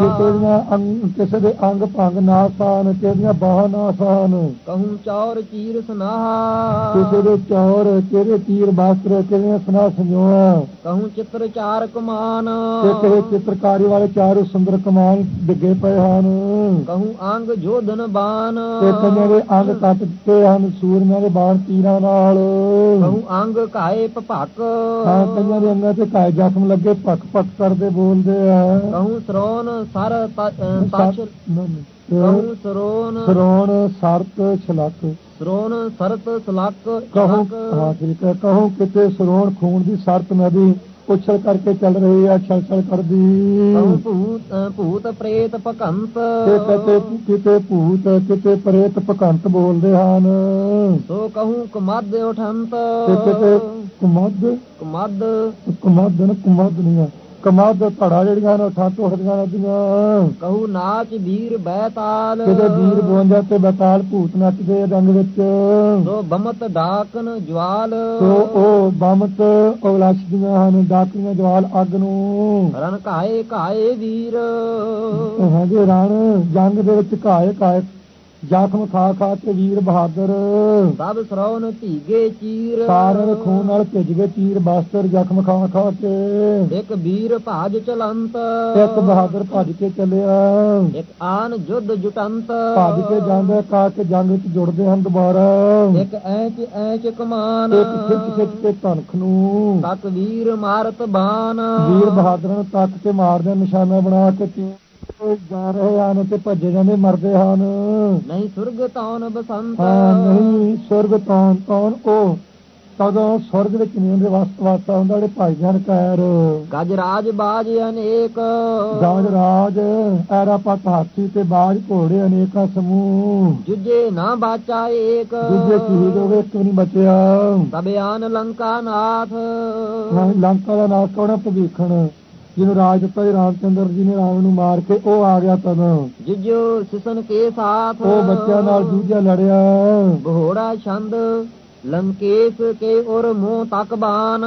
Speaker 1: ਕਿਸੇ ਦੀਆਂ ਅੰਗ ਕਿਸੇ ਦੇ ਅੰਗ ਭੰਗ ਨਾ ਸਨ ਕਿਸੇ ਦੀਆਂ ਬਾਹਾਂ ਨਾ ਸਨ।
Speaker 2: ਕਹੂੰ ਚੌਰ ਚੀਰ ਸੁਨਾਹ।
Speaker 1: ਕਿਸੇ ਦੇ ਚੌਰ ਕਿਸੇ ਤੀਰ ਬਾਸਤਰ ਕਿਸੇ ਦੀਆਂ ਸੁਨਾ ਸੰਜੋਆ
Speaker 2: ਕਹੂੰ ਚਿੱਤਰ ਚਾਰ ਕਮਾਨ।
Speaker 1: ਕਿਸੇ ਚਿੱਤਰਕਾਰੀ ਵਾਲੇ ਚਾਰ ਸੁੰਦਰ ਕਮਾਨ ਡਿੱਗੇ ਪਏ ਹਨ।
Speaker 2: ਕਹੂੰ ਅੰਗ ਜੋਧਨ ਬਾਨ।
Speaker 1: ਤੇ ਕਈਆਂ ਦੇ ਅੰਗ ਕੱਟ ਦਿੱਤੇ ਹਨ ਸੂਰਮਿਆਂ ਦੇ ਬਾਣ ਤੀਰਾਂ ਨਾਲ।
Speaker 2: ਕਹੂੰ ਅੰਗ ਘਾਏ ਭਪਕ।
Speaker 1: ਹਾਂ ਕਈਆਂ ਦੇ ਅੰਗਾਂ ਤੇ ਕਾਇ ਜ਼ਖਮ ਲੱਗੇ ਪੱਕ ਪੱਕ ਕਰਦੇ ਬੋਲਦੇ ਆ।
Speaker 2: ਕਹੂੰ ਸਰੋਨ ਸਰ ਤਛ ਕਹੂੰ ਸਰੋਨ
Speaker 1: ਸਰੋਣ ਸਰਤ ਛਲਕ।
Speaker 2: ਸਰੋਨ ਸਰਤ ਸਲਕ
Speaker 1: ਕਹੋ
Speaker 2: ਛਲਕ।
Speaker 1: ਹਾਂ ਠੀਕ ਹੈ। ਕਹੋ ਕਿਤੇ ਸਰੋਣ ਖੂਨ ਦੀ ਸਰਤ ਨਦੀ ਉਛਲ ਕਰਕੇ ਚੱਲ ਰਹੀ ਆ ਛਲ ਛਲ ਕਰਦੀ।
Speaker 2: ਭੂਤ ਭੂਤ ਪ੍ਰੇਤ ਭਕੰਤ
Speaker 1: ਕਿਤੇ ਕਿਤੇ ਭੂਤ ਕਿਤੇ ਪ੍ਰੇਤ ਭਕੰਤ ਬੋਲਦੇ ਹਨ।
Speaker 2: ਸੋ ਕਹੂੰ ਕਮਦ ਉਠੰਤ।
Speaker 1: ਕਿਤੇ ਕੁਮਦ।
Speaker 2: ਕਮਦ।
Speaker 1: ਕੁਮਦ ਨਾ ਕੁਮਦ ਨਹੀਂ ਆ। ਕਮਦ ਧੜਾ ਜਿਹੜੀਆਂ ਨੇ ਠੱਟ ਉੱਠਦੀਆਂ ਨਦੀਆਂ
Speaker 2: ਕਹੂੰ ਨਾਚ ਵੀਰ ਬੈਤਾਲ।
Speaker 1: ਕਿਤੇ ਵੀਰ 52 ਤੇ ਬਤਾਲ ਭੂਤ ਨੱਚਦੇ ਆ ਰੰਗ ਵਿੱਚ।
Speaker 2: ਸੋ ਬਮਤ ਡਾਕਨ ਜਵਾਲ।
Speaker 1: ਸੋ ਉਹ ਬੰਮਤ ਉਹ ਲਛਦੀਆਂ ਹਨ ਡਾਕੀਆਂ ਜਵਾਲ ਅੱਗ ਨੂੰ।
Speaker 2: ਰਨ ਘਾਏ ਘਾਏ ਵੀਰ।
Speaker 1: ਹਾਂਜੀ ਰਣ ਜੰਗ ਦੇ ਵਿੱਚ ਘਾਏ ਘਾਏ ਜ਼ਖਮ ਖਾ ਖਾ ਕੇ ਵੀਰ ਬਹਾਦਰ।
Speaker 2: ਸਭ ਸਰੋਨ ਧੀਗੇ ਚੀਰ।
Speaker 1: ਸਾਰੇ ਖੂਨ ਨਾਲ ਭਿੱਜ ਗਏ ਤੀਰ ਬਾਸਤਰ ਜ਼ਖਮ ਖਾ ਖਾ ਕੇ।
Speaker 2: ਇੱਕ ਵੀਰ ਭਾਜ ਚਲੰਤ।
Speaker 1: ਇੱਕ ਬਹਾਦਰ ਭੱਜ ਕੇ ਚੱਲਿਆ।
Speaker 2: ਇੱਕ ਆਨ ਜੁਦ ਜੁਟੰਤ।
Speaker 1: ਭੱਜ ਕੇ ਜਾਂਦੇ ਕਾ ਕੇ ਜੰਗ ਵਿੱਚ ਜੁੜਦੇ ਹਨ ਦੁਬਾਰਾ।
Speaker 2: ਇੱਕ ਐਚ ਐਚ ਕਮਾਨ।
Speaker 1: ਇੱਕ ਖਿੱਚ ਖਿੱਚ ਕੇ ਧਨਖ ਨੂੰ।
Speaker 2: ਤਕ ਵੀਰ ਮਾਰਤ ਬਾਨ।
Speaker 1: ਵੀਰ ਬਹਾਦਰਾਂ ਨੂੰ ਤੱਕ ਕੇ ਮਾਰਦੇ ਨਿਸ਼ਾਨਾ ਬਣਾ ਕੇ ਜਾ ਰਹੇ ਹਨ ਤੇ ਭੱਜੇ ਜਾਂਦੇ ਮਰਦੇ ਹਨ।
Speaker 2: ਨਹੀਂ ਸੁਰਗ ਤੌਨ ਬਸੰਤ।
Speaker 1: ਹਾਂ ਨਹੀਂ ਸਵਰਗ ਤੋਂ ਕੌਣ ਉਹ ਤਦੋਂ ਸਵਰਗ ਵਿੱਚ ਨਹੀਂ ਹੁੰਦੇ ਵਸਤ ਵਾਸਤਾ ਹੁੰਦਾ ਜਿਹੜੇ ਭਾਈ ਜਨ ਕਹਿਰ
Speaker 2: ਗਜ ਰਾਜ ਬਾਜ ਅਨੇਕ।
Speaker 1: ਗਾਜ ਰਾਜ ਐਰਾ ਪਤ ਹਾਥੀ ਤੇ ਬਾਜ ਘੋੜੇ ਅਨੇਕਾਂ ਸਮੂਹ।
Speaker 2: ਜੁਜੇ ਨਾ ਬਾਚਾ ਏਕ।
Speaker 1: ਦੂਜੇ ਸ਼ਹੀਦ ਹੋ ਗਏ ਇੱਕ ਨਹੀਂ ਬਚਿਆ।
Speaker 2: ਸਭਿਆਨ ਲੰਕਾ ਨਾਥ।
Speaker 1: ਲੰਕਾ ਦਾ ਨਾਸ ਕੌਣਾ ਭਵੀਖਣ ਜਿਹਨੂੰ ਰਾਜ ਦਿੱਤਾ ਜੀ ਰਾਮਚੰਦਰ ਜੀ ਨੇ ਰਾਵਣ ਨੂੰ ਮਾਰ ਕੇ ਉਹ ਆ ਗਿਆ ਤਦੋਂ
Speaker 2: ਜਿਜੋ ਸਿਸਨ ਕੇ ਸਾਥ।
Speaker 1: ਉਹ ਬੱਚਿਆਂ ਨਾਲ ਜੂਝਿਆ ਲੜਿਆ।
Speaker 2: ਘੋੜਾ ਛੰਦ ਲੰਕੇਸ਼ ਕੇ ਔਰ ਮੂੰਹ ਤੱਕ ਬਾਨ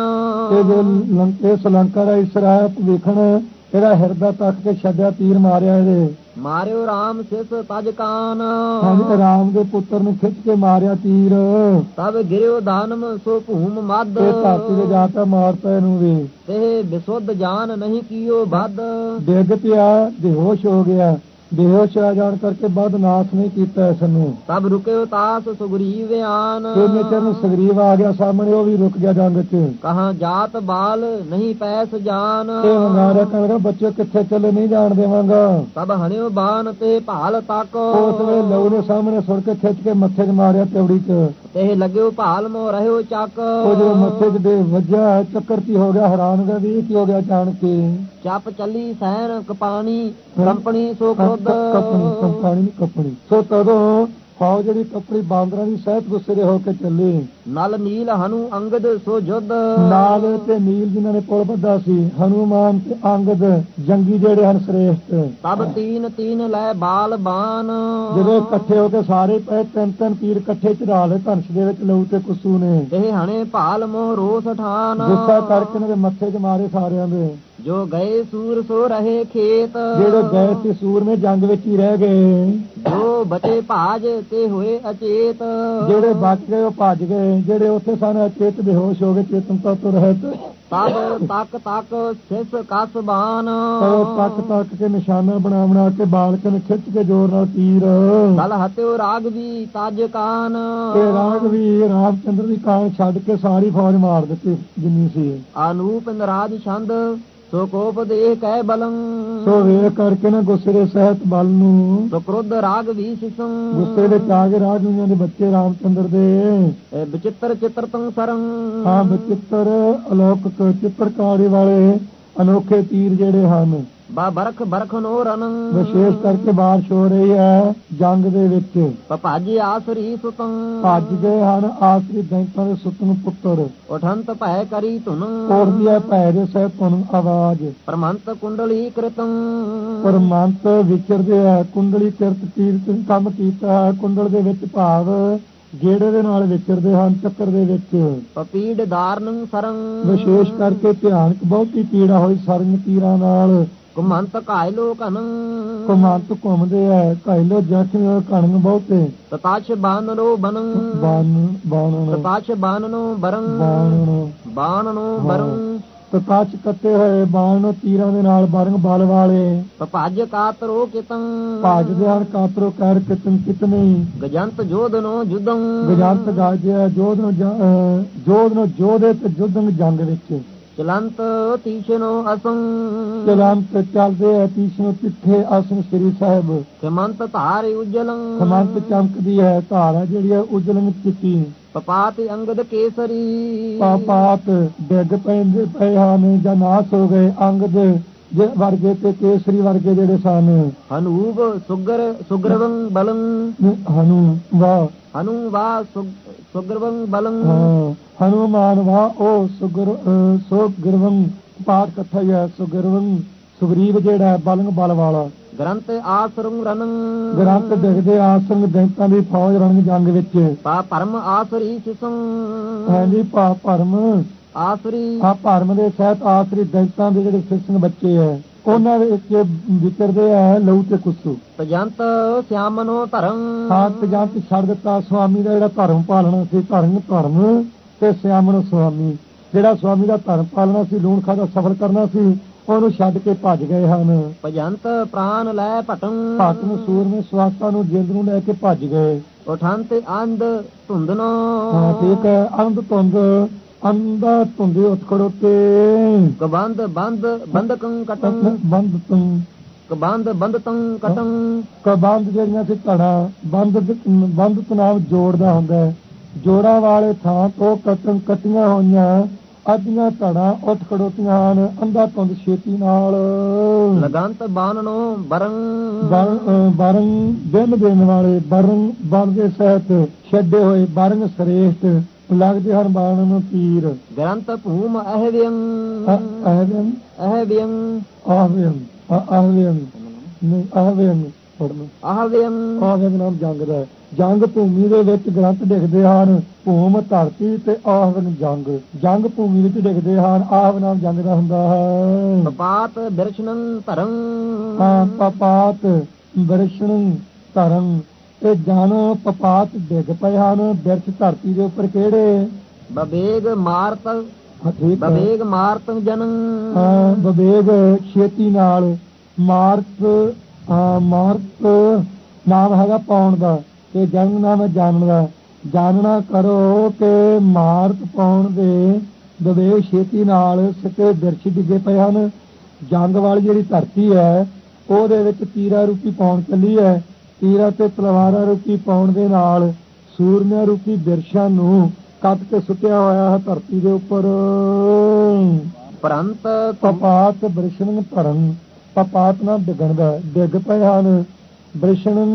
Speaker 1: ਤੇ ਜੋ ਲੰਕੇ ਸਲੰਕਾ ਦਾ ਇਸਰਾਇਲ ਵੇਖਣ ਇਹਦਾ ਹਿਰਦਾ ਤੱਕ ਕੇ ਛੱਡਿਆ ਤੀਰ ਮਾਰਿਆ ਇਹਦੇ।
Speaker 2: ਮਾਰਿਓ RAM ਸਿਸ ਤਜ ਕਾਨ।
Speaker 1: ਹਾਂਜੀ ਰਾਮ ਦੇ ਪੁੱਤਰ ਨੂੰ ਖਿੱਚ ਕੇ ਮਾਰਿਆ ਤੀਰ।
Speaker 2: ਤਬ ਗਿਰਿਓ ਦਾਨਮ ਸੋ ਭੂਮ ਮਦ
Speaker 1: ਤੇ ਧਰਤੀ ਦੇ ਜਾ ਕੇ ਮਾਰਤਾ ਇਹਨੂੰ ਵੀ।
Speaker 2: ਤੇ ਬਿਸੁੱਧ ਜਾਨ ਨਹੀਂ ਕੀਓ ਬਦ
Speaker 1: ਡਿੱਗ ਪਿਆ ਬੇਹੋਸ਼ ਹੋ ਗਿਆ। ਬੇਹੋਸ਼ ਆ ਜਾਣ ਕਰਕੇ ਬਦ ਨਾਸ ਨਹੀਂ ਕੀਤਾ ਇਸ ਨੂੰ
Speaker 2: ਤਬ ਰੁਕਿਓ ਤਾਸ ਸੁਗਰੀਵ ਆਨ।
Speaker 1: ਇਹਨੇ ਚਿਰ ਨੂੰ ਸਗਰੀਵ ਆ ਗਿਆ ਸਾਹਮਣੇ ਉਹ ਵੀ ਰੁਕ ਗਿਆ ਜੰਗ 'ਚ।
Speaker 2: ਕਹਾ ਜਾਤ ਬਾਲ ਨਹੀਂ ਪੈਸ ਜਾਨ।
Speaker 1: ਤੇ ਵੰਗਾਰਿਆ ਕਹਿੰਦਾ ਬੱਚੇ ਕਿੱਥੇ ਚੱਲੇ ਨਹੀਂ ਜਾਣ ਦੇਵਾਂਗਾ।
Speaker 2: ਤਬ ਹਣਿਓ ਬਾਨ ਤੇ ਭਾਲ ਤੱਕ।
Speaker 1: ਉਸ ਵੇਲੇ ਲਹੂ ਨੇ ਸਾਹਮਣੇ ਸੁਣ ਕੇ ਖਿੱਚ ਕੇ ਮੱਥੇ 'ਚ ਮਾਰਿਆ ਤੇਵੜੀ 'ਚ।
Speaker 2: ਤੇ ਲੱਗਿਓ ਭਾਲ ਮੋ ਰਹਿਓ ਚੱਕ।
Speaker 1: ਉਹ ਜਦੋਂ ਮੱਥੇ 'ਚ ਦੇ ਵੱਜਿਆ ਚੱਕਰ ਕੀ ਹੋ ਗਿਆ? ਹੈਰਾਨ ਗਿਆ ਵੀ ਇਹ ਕੀ ਹੋ ਗਿਆ ਜਾਣ ਕੇ?
Speaker 2: ਚੱਪ ਚੱਲੀ ਸੈਨ ਕਪਾਣੀ ਕੰਪਣੀ ਸੋ ਕ੍ਰੋਧ।
Speaker 1: ਕਪਣੀ ਕੰਪਣੀ ਕਪਣੀ। ਸੋ ਤਦੋਂ ਫੌਜ ਜਿਹੜੀ ਕਪੜੀ ਬਾਂਦਰਾਂ ਦੀ ਸਹਿਤ ਗੁੱਸੇ ਦੇ ਹੋ ਕੇ ਚੱਲੀ
Speaker 2: ਨਲ ਨੀਲ ਹਨੂ ਅੰਗਦ ਸੋ ਜੁਦ।
Speaker 1: ਨਾਲ ਤੇ ਨੀਲ ਜਿਨ੍ਹਾਂ ਨੇ ਪੁਲ ਬੱਧਾ ਸੀ ਹਨੂਮਾਨ ਤੇ ਅੰਗਦ ਜੰਗੀ ਜਿਹੜੇ ਹਨ ਸ੍ਰੇਸ਼ਟ।
Speaker 2: ਤਬ ਤੀਨ ਤੀਨ ਲੈ ਬਾਲ ਬਾਨ।
Speaker 1: ਜਦੋਂ ਇਕੱਠੇ ਹੋ ਕੇ ਸਾਰੇ ਪਏ ਤਿੰਨ ਤਿੰਨ ਤੀਰ ਇਕੱਠੇ ਚੜਾ ਲਏ ਧਨਸ਼ ਦੇ ਵਿੱਚ ਲਹੂ ਤੇ ਕੁੱਸੂ ਨੇ।
Speaker 2: ਤੇ ਹਣੇ ਭਾਲ ਮੋ ਰੋਸ ਠਾਨ।
Speaker 1: ਗੁੱਸਾ ਕਰਕੇ ਦੇ ਮੱਥੇ 'ਚ ਮਾਰੇ ਸਾਰਿਆਂ ਦੇ।
Speaker 2: ਜੋ ਗਏ ਸੂਰ ਸੋ ਰਹੇ ਖੇਤ।
Speaker 1: ਜਿਹੜੇ ਗਏ ਸੀ ਸੂਰਮੇ ਜੰਗ ਵਿੱਚ ਹੀ ਰਹਿ ਗਏ।
Speaker 2: ਜੋ ਬਚੇ ਭਾਜ ਤੇ ਹੋਏ ਅਚੇਤ।
Speaker 1: ਜਿਹੜੇ ਬਚ ਗਏ ਉਹ ਭੱਜ ਗਏ। ਜਿਹੜੇ ਉੱਥੇ ਸਨ ਚੇਤ ਬੇਹੋਸ਼ ਹੋ ਗਏ ਚੇਤਨਤਾ ਤੋਂ ਰਹਿਤ
Speaker 2: ਤਬ ਤੱਕ ਤੱਕ ਸਿਸ ਕਸ ਬਾਨ।
Speaker 1: ਉਹ ਤੱਕ ਤੱਕ ਕੇ ਨਿਸ਼ਾਨਾ ਬਣਾ ਬਣਾ ਕੇ ਬਾਲਕ ਨੂੰ ਖਿੱਚ ਕੇ ਜ਼ੋਰ ਨਾਲ ਤੀਰ
Speaker 2: ਦਲ ਹਤਿਓ ਰਾਗ ਵੀ ਤਜ ਕਾਨ।
Speaker 1: ਤੇ ਰਾਘਵੀ ਰਾਮਚੰਦਰ ਦੀ ਕਾਂ ਛੱਡ ਕੇ ਸਾਰੀ ਫੌਜ ਮਾਰ ਦਿੱਤੀ ਜਿੰਨੀ ਸੀ।
Speaker 2: ਅਨੂਪ ਨਰਾਜ ਛੰਦ। ਸੋ ਕੋਪ ਦੇਹ ਕਹਿ ਬਲੰ।
Speaker 1: ਸੋ ਵੇਖ ਕਰਕੇ ਨਾ ਗੁੱਸੇ ਦੇ ਸਹਿਤ ਬਲ ਨੂੰ।
Speaker 2: ਸੋ ਕ੍ਰੋਧ ਰਾਗ ਵੀ ਸਿਸੰ।
Speaker 1: ਗੁੱਸੇ ਵਿੱਚ ਆ ਕੇ ਰਾਜੂਆਂ ਦੇ ਬੱਚੇ ਰਾਮਚੰਦਰ ਦੇ।
Speaker 2: ਇਹ ਵਿਚਿੱਤਰ ਚਿੱਤਰ ਤੰ ਸਰੰ
Speaker 1: ਹਾਂ ਬਚਿੱਤਰ ਅਲੌਕਿਕ ਚਿੱਤਰਕਾਰੀ ਵਾਲੇ ਅਨੋਖੇ ਤੀਰ ਜਿਹੜੇ ਹਨ।
Speaker 2: ਬਾ ਬਰਖ ਬਰਖ ਨੋ ਰਨੰ।
Speaker 1: ਵਿਸ਼ੇਸ਼ ਕਰਕੇ ਬਾਰਿਸ਼ ਹੋ ਰਹੀ ਹੈ ਜੰਗ ਦੇ ਵਿੱਚ।
Speaker 2: ਪਪਾਜੀ ਆਸਰੀ ਸੁਤੰ।
Speaker 1: ਭੱਜ ਗਏ ਹਨ ਆਸਰੀ ਬੈਂਕਾਂ ਦੇ ਸੁਤਨ ਪੁੱਤਰ।
Speaker 2: ਉਠੰਤ ਭੈ ਕਰੀ ਧੁਨ।
Speaker 1: ਉੜਦੀ ਹੈ ਭੈ ਦੇ ਸਹਿ ਤੁਨ ਆਵਾਜ਼।
Speaker 2: ਪ੍ਰਮੰਤ ਕੁੰਡਲੀ ਕ੍ਰਿਤੰ।
Speaker 1: ਪਰਮੰਤ ਵਿਚਰਦੇ ਹੈ ਕੁੰਡਲੀ ਕਿਰਤ ਕੀਰਤਨ ਕੰਮ ਕੀਤਾ ਕੁੰਡਲ ਦੇ ਵਿੱਚ ਭਾਵ ਗੇੜੇ ਦੇ ਨਾਲ ਵਿਚਰਦੇ ਹਨ ਚੱਕਰ ਦੇ ਵਿੱਚ।
Speaker 2: ਪਪੀੜ ਧਾਰਨੰ ਸਰੰ।
Speaker 1: ਵਿਸ਼ੇਸ਼ ਕਰਕੇ ਭਿਆਨਕ ਬਹੁਤੀ ਪੀੜਾ ਹੋਈ ਸਰੰਗ ਤੀਰਾਂ ਨਾਲ।
Speaker 2: ਕੁਮੰਤ ਕਾਇਲੋ ਕਨੰ
Speaker 1: ਕਮਾਂਤ ਘੁੰਮਦੇ ਐ ਕਾਇਲੋ ਜਖਮ ਕਣਨ ਬਹੁਤੇ।
Speaker 2: ਤਤਾਛ ਬਾਨਰੋ ਬਨੰ
Speaker 1: ਬਾਣ। ਬਾਣਨ
Speaker 2: ਤਤਾਛ ਬਾਨਨੋ ਬਰੰ।
Speaker 1: ਬਾਣਨ
Speaker 2: ਬਾਨਨੋ ਬਰੰ।
Speaker 1: ਤਤਾਚ ਕੱਤੇ ਹੋਏ ਬਾਣ ਤੀਰਾਂ ਦੇ ਨਾਲ ਬਰੰਗ ਬਲ ਵਾਲੇ।
Speaker 2: ਪਪਾਜ ਕਾਤਰੋ ਕਿਤੰ
Speaker 1: ਭਾਜਦੇ ਹਨ ਕਾਤਰੋ ਕਰ ਕਿਤਨ ਕਿਤਨੇ।
Speaker 2: ਗਜੰਤ ਜੋਦਨੋ ਜੁਦੰ
Speaker 1: ਗਜੰਤ ਗਾਜਿਆ ਜੋਧ ਨੂੰ ਜੋਧ ਨੂੰ ਜੋਧੇ ਤੇ ਜੁਦੰਗ ਜੰਗ ਵਿੱਚ।
Speaker 2: ਚਲੰਤ ਤੀਸ਼ਨੋ ਅਸੰ।
Speaker 1: ਚਲੰਤ ਚੱਲਦੇ ਐ ਤੀਸਨੋ ਤਿੱਥੇ ਆਸਨ ਸ੍ਰੀ ਸਾਹਿਬ।
Speaker 2: ਖਮੰਤ ਧਾਰਿ ਉਜਲੰ।
Speaker 1: ਖਮੰਤ ਚਮਕਦੀ ਹੈ ਧਾਰਾ ਜਿਹੜੀ ਹੈ ਉਜਲਨ ਚਿੱਟੀ
Speaker 2: ਪਪਾਤਿ ਅੰਗਦ ਕੇਸਰੀ।
Speaker 1: ਪਾਪਾਤ ਡਿੱਗ ਪੈਂਦੇ ਪਏ ਹਨ ਜਾਂ ਨਾਸ ਹੋ ਗਏ ਅੰਗ ਦੇ ਜੇ ਵਰਗੇ ਤੇ ਕੇਸਰੀ ਵਰਗੇ ਜਿਹੜੇ ਸਨ।
Speaker 2: ਹਨੂਬ ਸੁਗਰ ਸੁਗਰਵੰ ਬਲੰ।
Speaker 1: ਹਨੂ ਵਾ
Speaker 2: ਹਨੂ ਵਾ ਸੁਗ- ਸੁਗਰਵੰ ਬਲੰ।
Speaker 1: ਹਨੂਮਾਨ ਵਾ ਉਹ ਸੁਗਰ ਅਹ, ਸੋ ਗਿਰਵੰ ਪਾਠ ਇਕੱਠਾ ਹੀ ਸੁਗਰਵੰ। ਸੁਗਰੀਵ ਜਿਹੜਾ ਬਲੰਗ ਬਲ ਵਾਲਾ।
Speaker 2: ਗ੍ਰੰਥ ਆਸਰੰ ਰਨੰ।
Speaker 1: ਗ੍ਰੰਥ ਦੇਖਦੇ ਆਸੰਗ ਦੈਂਤਾਂ ਦੀ ਫੌਜ ਰਣ ਜੰਗ ਵਿੱਚ।
Speaker 2: ਪਾ ਪਰਮ ਆਸਰੀ ਸਿਸੰ
Speaker 1: ਹਾਂਜੀ ਭਾ ਭਰਮ।
Speaker 2: ਆਸਰੀ
Speaker 1: ਆ ਭਰਮ ਦੇ ਸਹਿਤ ਆਸਰੀ ਦੈਂਤਾਂ ਦੇ ਜਿਹੜੇ ਸਿਸਨ ਬੱਚੇ ਐ ਉਹਨਾਂ ਦੇ ਵਿੱਚ ਵਿਚਰਦੇ ਆ ਲਹੂ ਤੇ ਕੁੱਸੂ।
Speaker 2: ਤਜੰਤ ਸਿਆਮਨੋ ਧਰੰ
Speaker 1: ਸਾਤ ਜੰਤ ਛੱਡ ਦਿੱਤਾ ਸੁਆਮੀ ਦਾ ਜਿਹੜਾ ਧਰਮ ਪਾਲਣਾ ਸੀ ਧਰਮ ਧਰਮ ਤੇ ਸਿਆਮਣ ਸੁਆਮੀ। ਜਿਹੜਾ ਸੁਆਮੀ ਦਾ ਧਰਮ ਪਾਲਣਾ ਸੀ ਲੂਣ ਖਾਦਾ ਸਫਲ ਕਰਨਾ ਸੀ ਉਹਨੂੰ ਛੱਡ ਕੇ ਭੱਜ ਗਏ ਹਨ।
Speaker 2: ਭਜੰਤ ਪ੍ਰਾਨ ਲੈ ਭਟੰ
Speaker 1: ਭੱਟ ਨੂੰ ਸੂਰ ਨੂੰ ਸਵਾਸਾਂ ਨੂੰ ਜਿੰਦ ਨੂੰ ਲੈ ਕੇ ਭੱਜ ਗਏ।
Speaker 2: ਉਠੰਤ ਅੰਧ ਧੁੰਦਨੋ।
Speaker 1: ਹਾਂ ਠੀਕ ਹੈ ਅੰਧ ਧੁੰਦ ਅੰਦਾ ਧੁੰਦੇ ਉੱਠ ਖੜੋਤੇ
Speaker 2: ਕਬੰਦ ਬੰਦ ਬੰਦਕੰ ਕਟੰ।
Speaker 1: ਬੰਦ ਤੁੰ।
Speaker 2: ਕਬੰਦ ਬੰਦਤੰ ਕਟੰ।
Speaker 1: ਕਬੰਦ ਜਿਹੜੀਆਂ ਸੀ ਧੜਾ ਬੰਦ ਬੰਦ ਤੋਂ ਨਾਮ ਜੋੜਦਾ ਹੁੰਦਾ ਹੈ। ਜੋੜਾਂ ਵਾਲੇ ਥਾਂ ਤੋਂ ਕਟਨ ਕੱਟੀਆਂ ਹੋਈਆਂ। ਅੱਧੀਆਂ ਧੜਾ ਉੱਠ ਖੜੋਤੀਆਂ ਹਨ ਅੰਦਾ ਧੁੰਦ ਛੇਤੀ ਨਾਲ।
Speaker 2: ਲਗੰਤ ਬਾਨਨੋ ਬਰੰ।
Speaker 1: ਬਰ- ਬਰੰ ਦਿਨ ਦੇਣ ਵਾਲੇ ਬਰੰ ਬਨ ਦੇ ਸਹਿਤ ਛੱਡੇ ਹੋਏ ਬਰੰਗ ਸ੍ਰੇਸ਼ਟ। ਲੱਗਦੇ ਬਾਣ ਨੂੰ ਤੀਰ।
Speaker 2: ਗ੍ਰੰਥ ਭੂਮ ਅਹਵਿਯੰ
Speaker 1: ਅਹਵਿੰ
Speaker 2: ਅਹਵਿਯੰ
Speaker 1: ਆਹਵਿੰ ਆਹਵਿੰ ਨਹੀਂ ਆਹਵਿੰ ਪੜਨਾ
Speaker 2: ਅਹਵਿਯੰ
Speaker 1: ਆਹਵਿੰ ਨਾਮ ਜੰਗ ਦਾ ਹੈ। ਜੰਗ ਭੂਮੀ ਦੇ ਵਿੱਚ ਗ੍ਰੰਥ ਲਿਖਦੇ ਹਨ। ਭੂਮ ਧਰਤੀ ਤੇ ਆਹਵਿੰ ਜੰਗ। ਜੰਗ ਭੂਮੀ ਵਿੱਚ ਲਿਖਦੇ ਹਨ। ਆਹਵ ਨਾਮ ਜੰਗ ਦਾ ਹੁੰਦਾ ਹੈ।
Speaker 2: ਪਪਾਤ ਬਿਰਸ਼ਨੰ ਧਰੰ।
Speaker 1: ਹਾਂ ਪਪਾਤ ਬਰਸ਼ਣ ਧਰਮ ਤੇ ਜਨ ਪਪਾਤ ਡਿੱਗ ਪਏ ਹਨ। ਬਿਰਛ ਧਰਤੀ ਦੇ ਉੱਪਰ ਕਿਹੜੇ?
Speaker 2: ਬਬੇਗ ਮਾਰਤ।
Speaker 1: ਠੀਕ ਹੈ
Speaker 2: ਬਬੇਗ ਮਾਰਤ ਜਨੰ।
Speaker 1: ਬਵੇਗ ਛੇਤੀ ਨਾਲ। ਮਾਰਤ ਮਾਰਤ ਨਾਮ ਹੈਗਾ ਪਾਉਣ ਦਾ ਤੇ ਜਨਮ ਨਾਮ ਹੈ ਜਾਣਨ ਦਾ। ਜਾਣਨਾ ਕਰੋ ਕਿ ਮਾਰਤ ਪਾਉਣ ਦੇ ਬਵੇਗ ਛੇਤੀ ਨਾਲ ਸਿੱਕੇ ਬਿਰਛ ਡਿੱਗੇ ਪਏ ਹਨ। ਜੰਗ ਵਾਲੀ ਜਿਹੜੀ ਧਰਤੀ ਹੈ ਉਹਦੇ ਵਿੱਚ ਤੀਰਾ ਰੂਪੀ ਪਾਉਣ ਚੱਲੀ ਹੈ। ਤੀਰਾ ਤੇ ਤਲਵਾਰਾਂ ਰੂਪੀ ਪਾਉਣ ਦੇ ਨਾਲ ਸੂਰਮਿਆਂ ਰੂਪੀ ਬਿਰਛਾਂ ਨੂੰ ਕੱਟ ਕੇ ਸੁੱਟਿਆ ਹੋਇਆ ਹੈ ਧਰਤੀ ਦੇ ਉੱਪਰ।
Speaker 2: ਪਰੰਤ
Speaker 1: ਪਪਾਤ ਬ੍ਰਿਸ਼ਣ ਧਰਮ ਪਪਾਤ ਨਾਲ ਡਿੱਗਣ ਦਾ ਡਿੱਗ ਪਏ ਹਨ। ਬ੍ਰਿਸ਼ਣ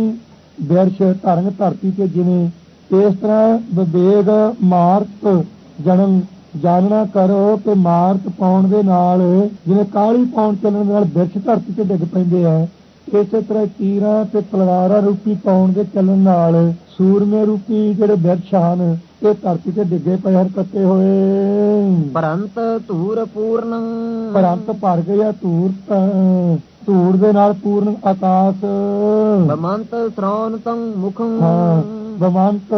Speaker 1: ਬਿਰਸ਼ ਧਰਮ ਧਰਤੀ ਤੇ ਜਿਵੇਂ ਇਸ ਤਰ੍ਹਾਂ ਵਿਵੇਗ ਮਾਰਤ ਜਨਮ ਜਾਣਨਾ ਕਰੋ ਕਿ ਮਾਰਤ ਪਾਉਣ ਦੇ ਨਾਲ ਜਿਵੇਂ ਕਾਲੀ ਪਾਉਣ ਚੱਲਣ ਦੇ ਨਾਲ ਬਿਰਸ਼ ਧਰਤੀ ਤੇ ਡਿੱਗ ਪੈਂਦੇ ਆ। ਇਸੇ ਤਰ੍ਹਾਂ ਤੀਰਾਂ ਤੇ ਤਲਵਾਰਾਂ ਰੂਪੀ ਪਾਉਣ ਦੇ ਚੱਲਣ ਨਾਲ ਸੂਰਮੇ ਰੂਪੀ ਜਿਹੜੇ ਬਿਰਛ ਹਨ ਇਹ ਧਰਤੀ ਤੇ ਡਿੱਗੇ ਪਏ ਹਨ ਕੱਟੇ ਹੋਏ।
Speaker 2: ਪਰੰਤ ਧੂਰ ਪੂਰਨ।
Speaker 1: ਪਰੰਤ ਭਰ ਗਿਆ ਧੂਰ ਧੂੜ ਦੇ ਨਾਲ ਪੂਰਨ ਆਕਾਸ਼।
Speaker 2: ਬਮੰਤ ਸ਼੍ਰਵਣ ਤੰ ਮੁਖੰ।
Speaker 1: ਹਾਂ ਬਮੰਤ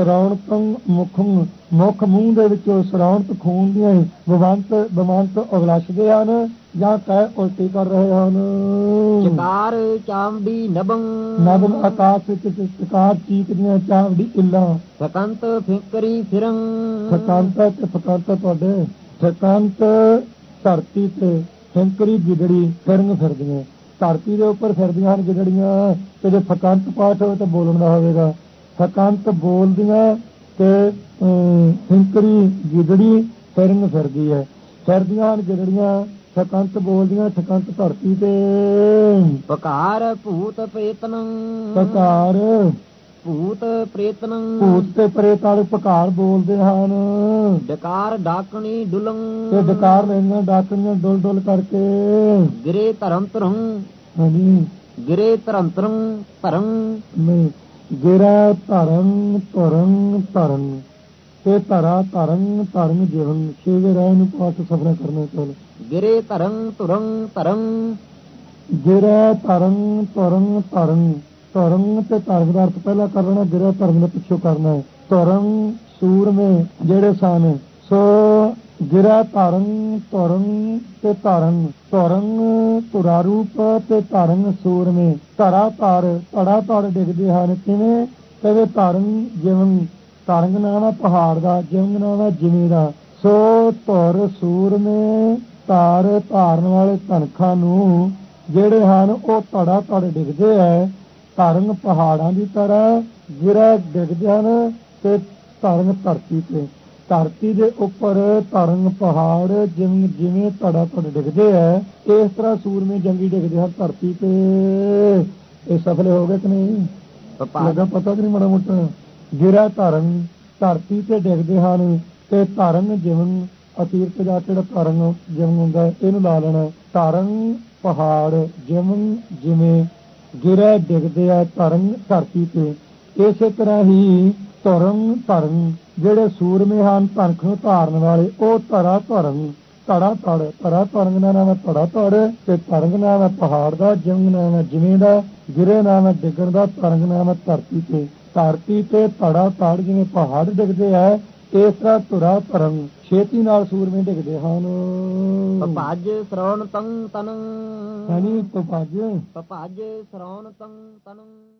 Speaker 1: ਸਰੌਣਤੰ ਮੁਖੰ ਮੁਖ ਮੂੰਹ ਦੇ ਵਿੱਚੋਂ ਸਰੌਣਤ ਖੂਨ ਦੀਆਂ ਹੀ ਬਮੰਤ ਬਮੰਤ ਉਗਲਸ਼ਦੇ ਹਨ ਜਾਂ ਕਹਿ ਉਲਟੀ ਕਰ ਰਹੇ ਹਨ।
Speaker 2: ਚਕਾਰ ਚਾਮੜੀ ਨਬੰ
Speaker 1: ਨਬਨ ਆਕਾਸ਼ ਵਿੱਚ ਚਕਾਰ ਚੀਕਦੀਆਂ ਚਾਵੜੀ ਇੱਲਾਂ।
Speaker 2: ਸਕੰਤ ਫਿਕਰੀ ਫਿਰੰ।
Speaker 1: ਫਕਾਂਤ ਤੇ ਫਕਾਂਤ ਤੁਹਾਡੇ। ਫਕਾਂਤ ਧਰਤੀ ਤੇ ਫੰਕਰੀ ਗਿਦੜੀ ਫਿਰਨ ਫਿਰਦੀਆਂ। ਧਰਤੀ ਦੇ ਉੱਪਰ ਫਿਰਦੀਆਂ ਹਨ ਗਿਦੜੀਆਂ। ਤੇ ਜੇ ਫਕਾਂਤ ਪਾਠ ਹੋਵੇ ਤਾਂ ਬੋਲਣ ਦਾ ਹੋਵੇਗਾ। ਫਕਾਂਤ ਬੋਲਦੀਆਂ ਤੇ ਫੰਕਰੀ ਗਿਦੜੀ ਫਿਰਨ ਫਿਰਦੀ ਹੈ। ਫਿਰਦੀਆਂ ਹਨ ਗਿਦੜੀਆਂ ਫਕਾਂਤ ਬੋਲਦੀਆਂ ਫਕਾਂਤ ਧਰਤੀ ਤੇ।
Speaker 2: ਪਕਾਰ ਭੂਤ ਪ੍ਰੇਤਨੰ।
Speaker 1: ਪਕਾਰ
Speaker 2: ਭੂਤ ਪ੍ਰੇਤਨੰ।
Speaker 1: ਭੂਤ ਤੇ ਪ੍ਰੇਤ ਵਾਲੇ ਪਕਾਰ ਬੋਲਦੇ ਹਨ।
Speaker 2: ਡਕਾਰ ਡਾਕਣੀ ਡੁਲੰ।
Speaker 1: ਤੇ ਡਕਾਰ ਲੈਣੀਆਂ ਡਾਕਣੀਆਂ ਡੁੱਲ ਡੁੱਲ ਕਰਕੇ।
Speaker 2: ਗਿਰੇ ਧਰਮ ਧਰੰ
Speaker 1: ਹਾਂਜੀ।
Speaker 2: ਗਿਰੇ ਧਰਮ ਧਰੰ ਧਰੰ।
Speaker 1: ਨਹੀਂ ਗਿਰਾ ਧਰਮ ਧਰਮ ਧਰਮ ਤੇ ਧਰਾ ਧਰਮ ਧਰਮ ਜੀਵਨ ਛੇਵੇਂ ਰਾਹ ਨੂੰ ਪਾਠ ਸਫਰਾ ਕਰਨਾ ਚਾਹੁੰਦਾ।
Speaker 2: ਗਿਰੇ ਧਰੰ ਧੁਰੰ ਧਰੰ
Speaker 1: ਗਿਰਾ ਧਰਮ ਧਰਮ ਧਰਮ ਧਰਮ ਤੇ ਧਰਮ ਦਾ ਅਰਥ ਪਹਿਲਾਂ ਕਰ ਲੈਣਾ ਗਿਰਾ ਧਰਮ ਦੇ ਪਿੱਛੋਂ ਕਰਨਾ ਹੈ। ਧਰਮ ਸੂਰਮੇ ਜਿਹੜੇ ਸਨ ਸੋ ਗਿਰਾ ਧਰਮ ਧਰਮ ਤੇ ਧਰਮ ਧਰਮ ਤੁਰਾ ਰੂਪ ਤੇ ਧਰਮ ਸੂਰਮੇ। ਧਰਾ ਧਰ ਧੜਾ ਧੜ ਡਿੱਗਦੇ ਹਨ ਕਿਵੇਂ? ਕਦੇ ਧਰਮ ਜਿਵਨ ਧਰਮ ਨਾਮ ਪਹਾੜ ਦਾ ਜਿਵਨ ਨਾਮ ਜਿਵੇਂ ਦਾ। ਸੋ ਧੁਰ ਸੂਰਮੇ ਧਾਰ ਧਾਰਨ ਵਾਲੇ ਤਨਖਾਂ ਨੂੰ ਜਿਹੜੇ ਹਨ ਉਹ ਧੜਾ ਧੜ ਡਿੱਗਦੇ ਐ। ਧਰਮ ਪਹਾੜਾਂ ਦੀ ਤਰ੍ਹਾਂ ਗਿਰਾ ਡਿੱਗਦੇ ਹਨ ਤੇ ਧਰਮ ਧਰਤੀ ਤੇ। ਧਰਤੀ ਦੇ ਉੱਪਰ ਧਰਮ ਪਹਾੜ ਜਿਵੇਂ ਜਿਵੇਂ ਧੜਾ ਧੜ ਡਿੱਗਦੇ ਐ ਇਸ ਤਰ੍ਹਾਂ ਸੂਰਮੇ ਜੰਗੀ ਡਿੱਗਦੇ ਹਨ ਧਰਤੀ ਤੇ। ਇਹ ਸਫਲ ਹੋ ਗਏ ਕਿ ਨਹੀਂ? ਲੱਗਾ ਪਤਾ ਕਿ ਨਹੀਂ ਮਾੜਾ ਮੋਟਾ? ਗਿਰਾ ਧਰਮ ਧਰਤੀ ਤੇ ਡਿੱਗਦੇ ਹਨ ਤੇ ਧਰਮ ਜਿਵਨ ਅਤੀਰਤ ਜਾ ਕੇ ਜਿਹੜਾ ਧਰਮ ਜਿਵਨ ਹੁੰਦਾ ਇਹਨੂੰ ਲਾ ਲੈਣਾ। ਧਰਮ ਪਹਾੜ ਜਿਵਨ ਜਿਵੇਂ ਗਿਰਾ ਡਿੱਗਦੇ ਆ ਧਰਮ ਧਰਤੀ ਤੇ ਇਸੇ ਤਰ੍ਹਾਂ ਹੀ ਧਰਮ ਧਰਮ ਜਿਹੜੇ ਸੂਰਮੇ ਹਨ ਧਨਖ ਨੂੰ ਧਾਰਨ ਵਾਲੇ ਉਹ ਧਰਾ ਧਰਮ ਧੜਾ ਧੜ ਧਰਮ ਦਾ ਨਾਮ ਧੜਾ ਧੜ ਤੇ ਧਰਮ ਨਾਮ ਪਹਾੜ ਦਾ ਜਿਵੇਂ ਨਾਮ ਜਿਵੇਂ ਦਾ ਗਿਰੇ ਨਾਮ ਡਿੱਗਣ ਦਾ ਧਰਮ ਨਾਮ ਧਰਤੀ ਤੇ। ਧਰਤੀ ਤੇ ਧੜਾ ਧੜ ਜਿਵੇਂ ਪਹਾੜ ਡਿੱਗਦੇ ਆ ਇਸ ਤਰ੍ਹਾਂ ਧੁਰਾ ਧਰਮ ਛੇਤੀ ਨਾਲ ਸੂਰਮੇ ਡਿੱਗਦੇ ਹਨ।
Speaker 2: ਪਪਾਜ ਸ਼੍ਰਵਣ ਤੰ ਤਨੰ।
Speaker 1: ਤੋਂ ਭੱਜ
Speaker 2: ਪਪਾਜ ਸ਼੍ਰਵਣ ਤੰ ਤਨੰ।